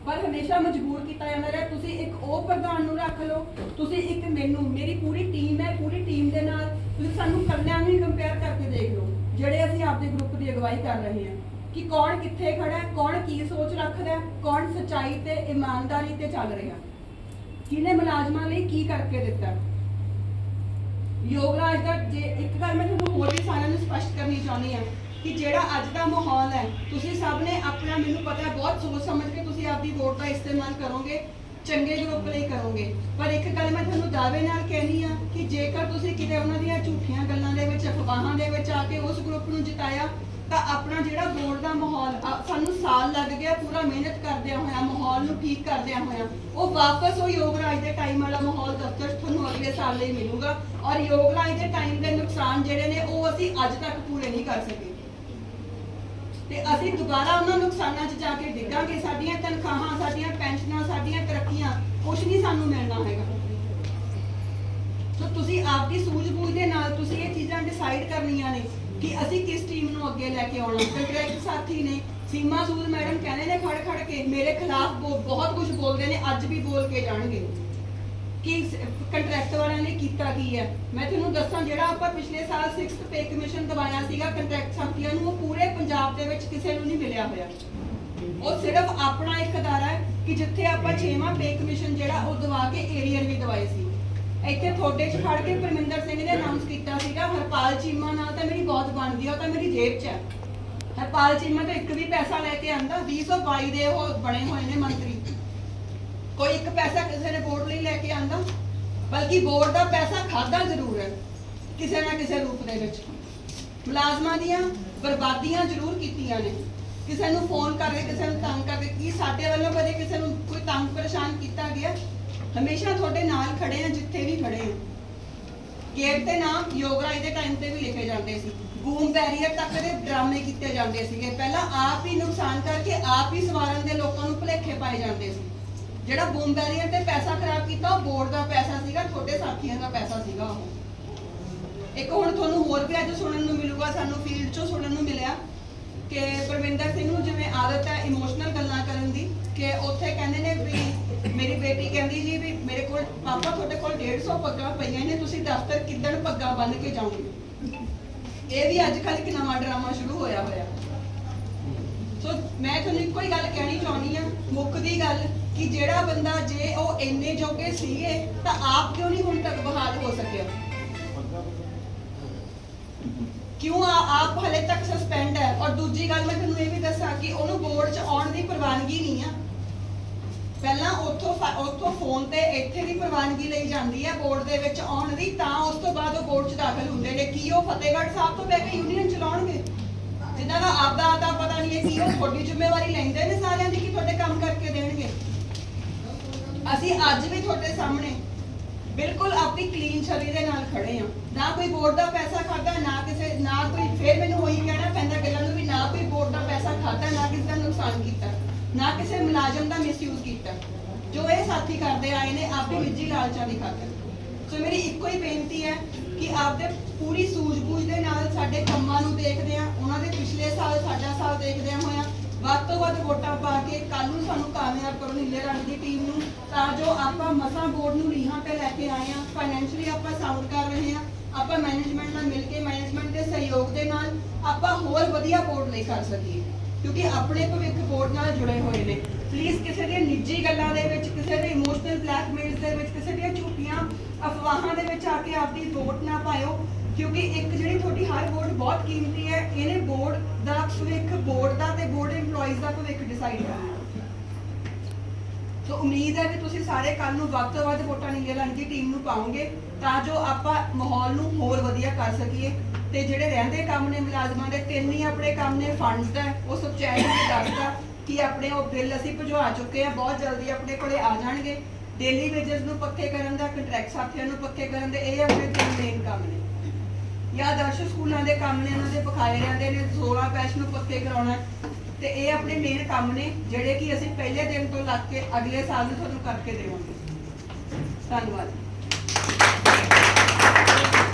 ਪਰ ਹਮੇਸ਼ਾ ਮਜਬੂਰ ਕੀਤਾ ਜਾਂਦਾ ਰਿਹਾ, ਤੁਸੀਂ ਇੱਕ ਉਹ ਪ੍ਰਧਾਨ ਨੂੰ ਰੱਖ ਲਓ, ਤੁਸੀਂ ਇੱਕ ਮੈਨੂੰ, ਮੇਰੀ ਪੂਰੀ ਟੀਮ ਹੈ, ਪੂਰੀ ਟੀਮ ਦੇ ਨਾਲ ਤੁਸੀਂ ਸਾਨੂੰ ਕੱਲਿਆਂ ਨੂੰ ਹੀ ਕੰਪੇਅਰ ਕਰਕੇ ਦੇਖ ਲਓ, ਜਿਹੜੇ ਅਸੀਂ ਆਪਦੇ ਗਰੁੱਪ ਦੀ ਅਗਵਾਈ ਕਰ ਰਹੇ ਹਾਂ। ਕਿ ਕੌਣ ਕਿੱਥੇ ਖੜਾ ਹੈ, ਕੌਣ ਕੀ ਸੋਚ ਰੱਖਦਾ ਹੈ, ਕੌਣ ਸੱਚਾਈ ਤੇ ਇਮਾਨਦਾਰੀ ਤੇ ਚੱਲ ਰਿਹਾ ਕਿਹਨੇ ਮੁਲਾਜ਼ਮਾਂ ਲਈ ਕੀ ਕਰਕੇ ਦਿੱਤਾ ਯੋਗਰਾਜ ਦਾ ਜੇ ਇੱਕ ਗੱਲ ਮੈਂ ਤੁਹਾਨੂੰ ਹੋਰ ਵੀ ਸਾਰਿਆਂ ਨੂੰ ਸਪਸ਼ਟ ਕਰਨੀ ਚਾਹੁੰਦੀ ਹਾਂ ਕਿ ਜਿਹੜਾ ਅੱਜ ਦਾ ਮਾਹੌਲ ਹੈ, ਤੁਸੀਂ ਸਭ ਨੇ ਆਪਣਾ ਮੈਨੂੰ ਪਤਾ ਹੈ, ਬਹੁਤ ਸੋਚ ਸਮਝ ਕੇ ਤੁਸੀਂ ਆਪਦੀ ਵੋਟ ਦਾ ਇਸਤੇਮਾਲ ਕਰੋਗੇ, ਚੰਗੇ ਗਰੁੱਪ ਲਈ ਕਰੋਗੇ। ਪਰ ਇੱਕ ਗੱਲ ਮੈਂ ਤੁਹਾਨੂੰ ਦਾਅਵੇ ਨਾਲ ਕਹਿਣੀ ਆ ਕਿ ਜੇਕਰ ਤੁਸੀਂ ਕਿਤੇ ਉਹਨਾਂ ਦੀਆਂ ਝੂਠੀਆਂ ਗੱਲਾਂ ਦੇ ਵਿੱਚ, ਅਫਵਾਹਾਂ ਦੇ ਵਿੱਚ ਆ ਕੇ ਉਸ ਗਰੁੱਪ ਨੂੰ ਜਿਤਾਇਆ ਤਾਂ ਆਪਣਾ ਜਿਹੜਾ ਬੋਰਡ ਦਾ ਮਾਹੌਲ ਆ- ਸਾਨੂੰ ਸਾਲ ਲੱਗ ਗਿਆ ਪੂਰਾ ਮਿਹਨਤ ਕਰਦਿਆਂ ਹੋਇਆ, ਮਾਹੌਲ ਨੂੰ ਠੀਕ ਕਰਦਿਆਂ ਹੋਇਆ, ਉਹ ਵਾਪਸ ਉਹ ਯੋਗਰਾਜ ਦੇ ਟਾਈਮ ਵਾਲਾ ਮਾਹੌਲ ਦਫ਼ਤਰ 'ਚ ਤੁਹਾਨੂੰ ਅਗਲੇ ਸਾਲ ਲਈ ਮਿਲੂਗਾ ਔਰ ਯੋਗਰਾਜ ਦੇ ਟਾਈਮ ਦੇ ਨੁਕਸਾਨ ਜਿਹੜੇ ਨੇ, ਉਹ ਅਸੀਂ ਅੱਜ ਤੱਕ ਪੂਰੇ ਨਹੀਂ ਕਰ ਸਕੇ। ਤੇ ਅਸੀਂ ਦੁਬਾਰਾ ਉਹਨਾਂ ਨੁਕਸਾਨਾਂ 'ਚ ਜਾ ਕੇ ਡਿੱਗਾਂਗੇ, ਸਾਡੀਆਂ ਤਨਖਾਹਾਂ, ਸਾਡੀਆਂ ਪੈਨਸ਼ਨਾਂ, ਸਾਡੀਆਂ ਤਰੱਕੀਆਂ ਕੁਝ ਨਹੀਂ ਸਾਨੂੰ ਮਿਲਣਾ ਹੈਗਾ। ਸੋ ਤੁਸੀਂ ਆਪਦੀ ਸੂਝ-ਬੂਝ ਦੇ ਨਾਲ ਤੁਸੀਂ ਇਹ ਚੀਜ਼ਾਂ ਡਿਸਾਈਡ ਕਰਨੀਆਂ ਨੇ ਕਿ ਅਸੀਂ ਕਿਸ ਟੀਮ ਨੂੰ ਅੱਗੇ ਲੈ ਕੇ ਆਉਣਾ? ਕੰਟਰੈਕਟ ਸਾਥੀ ਨੇ ਸੀਮਾ ਸੂਦ ਮੈਡਮ ਕਹਿੰਦੇ ਨੇ ਖੜ ਖੜ ਕੇ ਮੇਰੇ ਖਿਲਾਫ ਬਹੁ- ਬਹੁਤ ਕੁਝ ਬੋਲਦੇ ਨੇ ਅੱਜ ਵੀ ਬੋਲ ਕੇ ਜਾਣਗੇ। ਕਿ ਕੰਟਰੈਕਟ ਵਾਲਿਆਂ ਨੇ ਕੀਤਾ ਕੀ ਹੈ? ਮੈਂ ਤੁਹਾਨੂੰ ਦੱਸਾਂ ਜਿਹੜਾ ਆਪਾਂ ਪਿਛਲੇ ਸਾਲ 6th ਪੇ ਕਮਿਸ਼ਨ ਦਵਾਇਆ ਸੀਗਾ ਕੰਟਰੈਕਟ ਸਾਥੀਆਂ ਨੂੰ ਉਹ ਪੂਰੇ ਪੰਜਾਬ ਦੇ ਵਿੱਚ ਕਿਸੇ ਨੂੰ ਨਹੀਂ ਮਿਲਿਆ ਹੋਇਆ। ਉਹ ਸਿਰਫ ਆਪਣਾ ਇੱਕ ਅਦਾਰਾ ਹੈ ਕਿ ਜਿੱਥੇ ਆਪਾਂ 6ਵਾਂ ਪੇ ਕਮਿਸ਼ਨ ਜਿਹੜਾ ਉਹ ਦਵਾ ਕੇ ਏਰੀਅਰ ਵੀ ਦਵਾਏ ਸੀ। ਇੱਥੇ ਥੋੜੇ ਚ ਫੜ ਕੇ ਪਰਮਿੰਦਰ ਸਿੰਘ ਨੇ ਅਨਾਉਂਸ ਕੀਤਾ ਸੀਗਾ, ਹਰਪਾਲ ਚੀਮਾ ਨਾਲ ਤਾਂ ਮੇਰੀ ਬਹੁਤ ਬਣਦੀ ਆ, ਉਹ ਤਾਂ ਮੇਰੀ ਜੇਬ 'ਚ ਹੈ ਹਰਪਾਲ ਚੀਮਾ ਤੋਂ ਇੱਕ ਵੀ ਪੈਸਾ ਲੈ ਕੇ ਆਂਦਾ 222 ਦੇ ਉਹ ਬਣੇ ਹੋਏ ਨੇ ਮੰਤਰੀ। ਕੋਈ ਇੱਕ ਪੈਸਾ ਕਿਸੇ ਨੇ ਵੋਟ ਲਈ ਲੈ ਕੇ ਆਂਦਾ, ਬਲਕਿ ਵੋਟ ਦਾ ਪੈਸਾ ਖਾਦਾ ਜ਼ਰੂਰ ਹੈ, ਕਿਸੇ ਨਾ ਕਿਸੇ ਰੂਪ ਦੇ ਵਿੱਚ। ਮੁਲਾਜ਼ਮਾਂ ਦੀਆਂ ਬਰਬਾਦੀਆਂ ਜ਼ਰੂਰ ਕੀਤੀਆਂ ਨੇ। ਕਿਸੇ ਨੂੰ ਫੋਨ ਕਰਕੇ ਕਿਸੇ ਨੂੰ ਤੰਗ ਕਰਕੇ ਕੀ ਸਾਡੇ ਵੱਲੋਂ ਕਦੇ ਕਿਸੇ ਨੂੰ ਕੋਈ ਤੰਗ ਪਰੇਸ਼ਾਨ ਕੀਤਾ ਗਿਆ? ਹਮੇਸ਼ਾ ਤੁਹਾਡੇ ਨਾਲ ਖੜੇ ਆ, ਜਿੱਥੇ ਵੀ ਖੜੇ ਆ ਗੇਟ ਤੇ ਨਾਮ ਯੋਗਰਾਜ ਦੇ ਟਾਈਮ ਤੇ ਵੀ ਲਿਖੇ ਜਾਂਦੇ ਸੀ। ਬੂਮ ਬੈਰੀਅਰ ਤੱਕ ਦੇ ਡਰਾਮੇ ਕੀਤੇ ਜਾਂਦੇ ਸੀਗੇ। ਪਹਿਲਾਂ ਆਪ ਹੀ ਨੁਕਸਾਨ ਕਰਕੇ ਆਪ ਹੀ ਸਵਾਰਨ ਦੇ ਲੋਕਾਂ ਨੂੰ ਭੁਲੇਖੇ ਪਾਏ ਜਾਂਦੇ ਸੀ। ਜਿਹੜਾ ਬੂਮ ਬੈਰੀਅਰ ਤੇ ਪੈਸਾ ਖਰਾਬ ਕੀਤਾ, ਉਹ ਬੋਰਡ ਦਾ ਪੈਸਾ ਸੀਗਾ, ਤੁਹਾਡੇ ਸਾਥੀਆਂ ਦਾ ਪੈਸਾ ਸੀਗਾ ਉਹ। ਇੱਕ ਹੁਣ ਤੁਹਾਨੂੰ ਹੋਰ ਵੀ ਅੱਜ ਸੁਣਨ ਨੂੰ ਮਿਲੂਗਾ, ਸਾਨੂੰ ਫੀਲਡ 'ਚੋਂ ਸੁਣਨ ਨੂੰ ਮਿਲਿਆ ਕਿ ਪਰਵਿੰਦਰ ਸਿੰਘ ਨੂੰ ਜਿਵੇਂ ਆਦਤ ਹੈ ਇਮੋਸ਼ਨਲ ਗੱਲਾਂ ਕਰਨ ਦੀ, ਕਿ ਉੱਥੇ ਕਹਿੰਦੇ ਨੇ ਵੀ ਮੇਰੀ ਬੇਟੀ ਕਹਿੰਦੀ ਜੀ ਵੀ ਮੇਰੇ ਕੋਲ ਪਾਪਾ ਤੁਹਾਡੇ ਕੋਲ 150 ਪੱਗਾਂ ਪਈਆਂ ਨੇ, ਤੁਸੀਂ ਦਫ਼ਤਰ ਕਿੱਦਣ ਪੱਗਾਂ ਬੰਨ ਕੇ ਜਾਓਗੇ? ਇਹ ਵੀ ਅੱਜ ਕੱਲ੍ਹ ਇੱਕ ਨਵਾਂ ਡਰਾਮਾ ਸ਼ੁਰੂ ਹੋਇਆ ਹੋਇਆ। ਸੋ ਮੈਂ ਤੁਹਾਨੂੰ ਇੱਕੋ ਹੀ ਗੱਲ ਕਹਿਣੀ ਚਾਹੁੰਦੀ ਆ ਮੁੱਕਦੀ ਗੱਲ ਕਿ ਜਿਹੜਾ ਬੰਦਾ ਜੇ ਉਹ ਇੰਨੇ ਜੋਗੇ ਸੀਗੇ, ਤਾਂ ਆਪ ਕਿਉਂ ਨਹੀਂ ਹੁਣ ਤੱਕ ਬਹਾਲ ਹੋ ਸਕਿਆ? ਕਿਉਂ ਆਪ ਹਲੇ ਤੱਕ ਸਸਪੈਂਡ ਹੈ? ਔਰ ਦੂਜੀ ਗੱਲ ਮੈਂ ਤੁਹਾਨੂੰ ਇਹ ਵੀ ਦੱਸਾਂ ਕਿ ਉਹਨੂੰ ਬੋਰਡ 'ਚ ਆਉਣ ਦੀ ਪ੍ਰਵਾਨਗੀ ਨਹੀਂ ਆ। ਪਹਿਲਾਂ ਉੱਥੋਂ ਉੱਥੋਂ ਫੋਨ ਤੇ ਇੱਥੇ ਦੀ ਪ੍ਰਵਾਨਗੀ ਲਈ ਜਾਂਦੀ ਹੈ ਬੋਰਡ ਦੇ ਵਿੱਚ ਆਉਣ ਦੀ, ਤਾਂ ਉਸ ਤੋਂ ਬਾਅਦ ਉਹ ਬੋਰਡ 'ਚ ਦਾਖਲ ਹੁੰਦੇ ਨੇ। ਕੀ ਉਹ ਫਤਿਹਗੜ੍ਹ ਸਾਹਿਬ ਤੋਂ ਬਹਿ ਕੇ ਯੂਨੀਅਨ ਚਲਾਉਣਗੇ? ਜਿਨ੍ਹਾਂ ਦਾ ਆਪਦਾ ਆਦਾ ਪਤਾ ਨਹੀਂ ਹੈ ਕੀ, ਉਹ ਤੁਹਾਡੀ ਜ਼ਿੰਮੇਵਾਰੀ ਲੈਂਦੇ ਨੇ ਸਾਰਿਆਂ ਦੀ ਕਿ ਤੁਹਾਡੇ ਕੰਮ ਕਰਕੇ ਦੇਣਗੇ? ਅਸੀਂ ਅੱਜ ਵੀ ਤੁਹਾਡੇ ਸਾਹਮਣੇ ਬਿਲਕੁਲ ਆਪਣੀ ਕਲੀਨ ਛਵੀ ਦੇ ਨਾਲ ਖੜੇ ਆ ਨਾ ਕੋਈ ਬੋਰਡ ਦਾ ਪੈਸਾ ਖਾਦਾ ਨਾ ਕਿਸੇ, ਨਾ ਕੋਈ, ਫੇਰ ਮੈਨੂੰ ਉਹੀ ਕਹਿਣਾ ਪੈਂਦਾ, ਗੱਲਾਂ ਨੂੰ ਵੀ ਨਾ ਕੋਈ ਬੋਰਡ ਦਾ ਪੈਸਾ ਖਾਦਾ ਨਾ ਕਿਸੇ ਦਾ ਨੁਕਸਾਨ ਕੀਤਾ। ਨਾ ਕਿਸੇ ਮੁਲਾਜ਼ਮ ਦਾ ਮਿਸਯੂਜ਼ ਕੀਤਾ। ਜੋ ਇਹ ਸਾਥੀ ਕਰਦੇ ਆਏ ਨੇ ਆਪਣੀ ਨਿੱਜੀ ਲਾਲਚਾਂ ਦੀ ਖਾਤਰ। ਸੋ ਮੇਰੀ ਇੱਕੋ ਹੀ ਬੇਨਤੀ ਹੈ ਕਿ ਆਪਦੇ ਪੂਰੀ ਸੂਝ-ਬੂਝ ਦੇ ਨਾਲ ਸਾਡੇ ਕੰਮਾਂ ਨੂੰ ਦੇਖਦੇ ਆ ਉਹਨਾਂ ਦੇ ਪਿਛਲੇ ਸਾਲ, ਸਾਡਾ ਸਾਲ ਦੇਖਦੇ ਹੋਇਆ। ਵੱਧ ਤੋਂ ਵੱਧ ਵੋਟਾਂ ਪਾ ਕੇ ਕੱਲ ਨੂੰ ਸਾਨੂੰ ਕਾਮਯਾਬ ਕਰੋ ਨੀਲੇ ਰੰਗ ਦੀ ਟੀਮ ਨੂੰ, ਤਾਂ ਜੋ ਆਪਾਂ ਮਸਾਂ ਬੋਰਡ ਨੂੰ ਲੀਹਾਂ ਤੇ ਲੈ ਕੇ ਆਏ ਆ ਫਾਈਨੈਂਸ਼ਲੀ ਆਪਾਂ ਸਾਊਂਡ ਕਰ ਰਹੇ ਆ ਆਪਾਂ ਮੈਨੇਜਮੈਂਟ ਨਾਲ ਮਿਲ ਕੇ ਮੈਨੇਜਮੈਂਟ ਦੇ ਸਹਿਯੋਗ ਦੇ ਨਾਲ ਆਪਾਂ ਹੋਰ ਵਧੀਆ ਬੋਰਡ ਲਈ ਕਰ ਸਕੀਏ। ਕਿਉਂਕਿ ਆਪਣੇ ਭਵਿੱਖ ਬੋਰਡ ਨਾਲ ਜੁੜੇ ਪਲੀਜ਼ ਕਿਸੇ ਦੀਆਂ ਨਿੱਜੀ ਗੱਲਾਂ ਦੇ ਵਿੱਚ, ਕਿਸੇ ਦੇ ਇਮੋਸ਼ਨਲ ਬਲੈਕਮੇਲਸ ਦੇ ਵਿੱਚ, ਕਿਸੇ ਦੀਆਂ ਝੂਠੀਆਂ ਅਫਵਾਹਾਂ ਦੇ ਵਿੱਚ ਆ ਕੇ ਆਪਦੀ ਵੋਟ ਨਾ ਪਾਇਓ, ਕਿਉਂਕਿ ਇੱਕ ਜਿਹੜੀ ਤੁਹਾਡੀ ਹਰ ਵੋਟ ਬਹੁਤ ਕੀਮਤੀ ਹੈ, ਇਹਨੇ ਬੋਰਡ ਦਾ ਭਵਿੱਖ ਬੋਰਡ ਦਾ ਤੇ ਬੋਰਡ EMPLOYEES ਦਾ ਭਵਿੱਖ ਡਿਸਾਈਡ ਕਰਨਾ ਸੋ ਉਮੀਦ ਹੈ ਕਿ ਤੁਸੀਂ ਸਾਰੇ ਕੱਲ ਨੂੰ ਵੱਧ ਤੋਂ ਵੱਧ ਵੋਟਾਂ ਨੀਲੇ ਰੰਗ ਦੀ ਟੀਮ ਨੂੰ ਪਾਓਗੇ, ਤਾਂ ਜੋ ਆਪਾਂ ਮਾਹੌਲ ਨੂੰ ਹੋਰ ਵਧੀਆ ਕਰ ਸਕੀਏ। ਤੇ ਜਿਹੜੇ ਰਹਿੰਦੇ ਕੰਮ ਨੇ ਮੁਲਾਜ਼ਮਾਂ ਦੇ, ਤਿੰਨ ਹੀ ਆਪਣੇ ਕੰਮ ਨੇ ਫੰਡਸ ਦਾ, ਉਹ ਸੁਚਾਈ ਨੇ ਦੱਸਦਾ ਕਿ ਆਪਣੇ ਉਹ ਬਿੱਲ ਅਸੀਂ ਭਜਵਾ ਚੁੱਕੇ ਆ ਬਹੁਤ ਜਲਦੀ ਆਪਣੇ ਕੋਲੇ ਆ ਜਾਣਗੇ। ਡੇਲੀ ਵੇਜਸ ਨੂੰ ਪੱਕੇ ਕਰਨ ਦਾ ਕੰਟਰੈਕਟ ਸਾਥੀਆਂ ਨੂੰ ਪੱਕੇ ਕਰਨ ਦੇ, ਇਹ ਆਪਣੇ ਤਿੰਨ ਮੇਨ ਕੰਮ ਨੇ। ਜਾਂ ਆਦਰਸ਼ ਸਕੂਲਾਂ ਦੇ ਕੰਮ ਨੇ, ਉਹਨਾਂ ਦੇ ਬਕਾਏ ਜਾਂਦੇ ਨੇ 16 ਬੈਚ ਨੂੰ ਪੱਕੇ ਕਰਾਉਣਾ ਤੇ ਇਹ ਆਪਣੇ ਮੇਨ ਕੰਮ ਨੇ, ਜਿਹੜੇ ਕਿ ਅਸੀਂ ਪਹਿਲੇ ਦਿਨ ਤੋਂ ਲੱਗ ਕੇ ਅਗਲੇ ਸਾਲ ਨੂੰ ਤੁਹਾਨੂੰ ਕਰਕੇ ਦੇਵਾਂਗੇ। ਧੰਨਵਾਦ।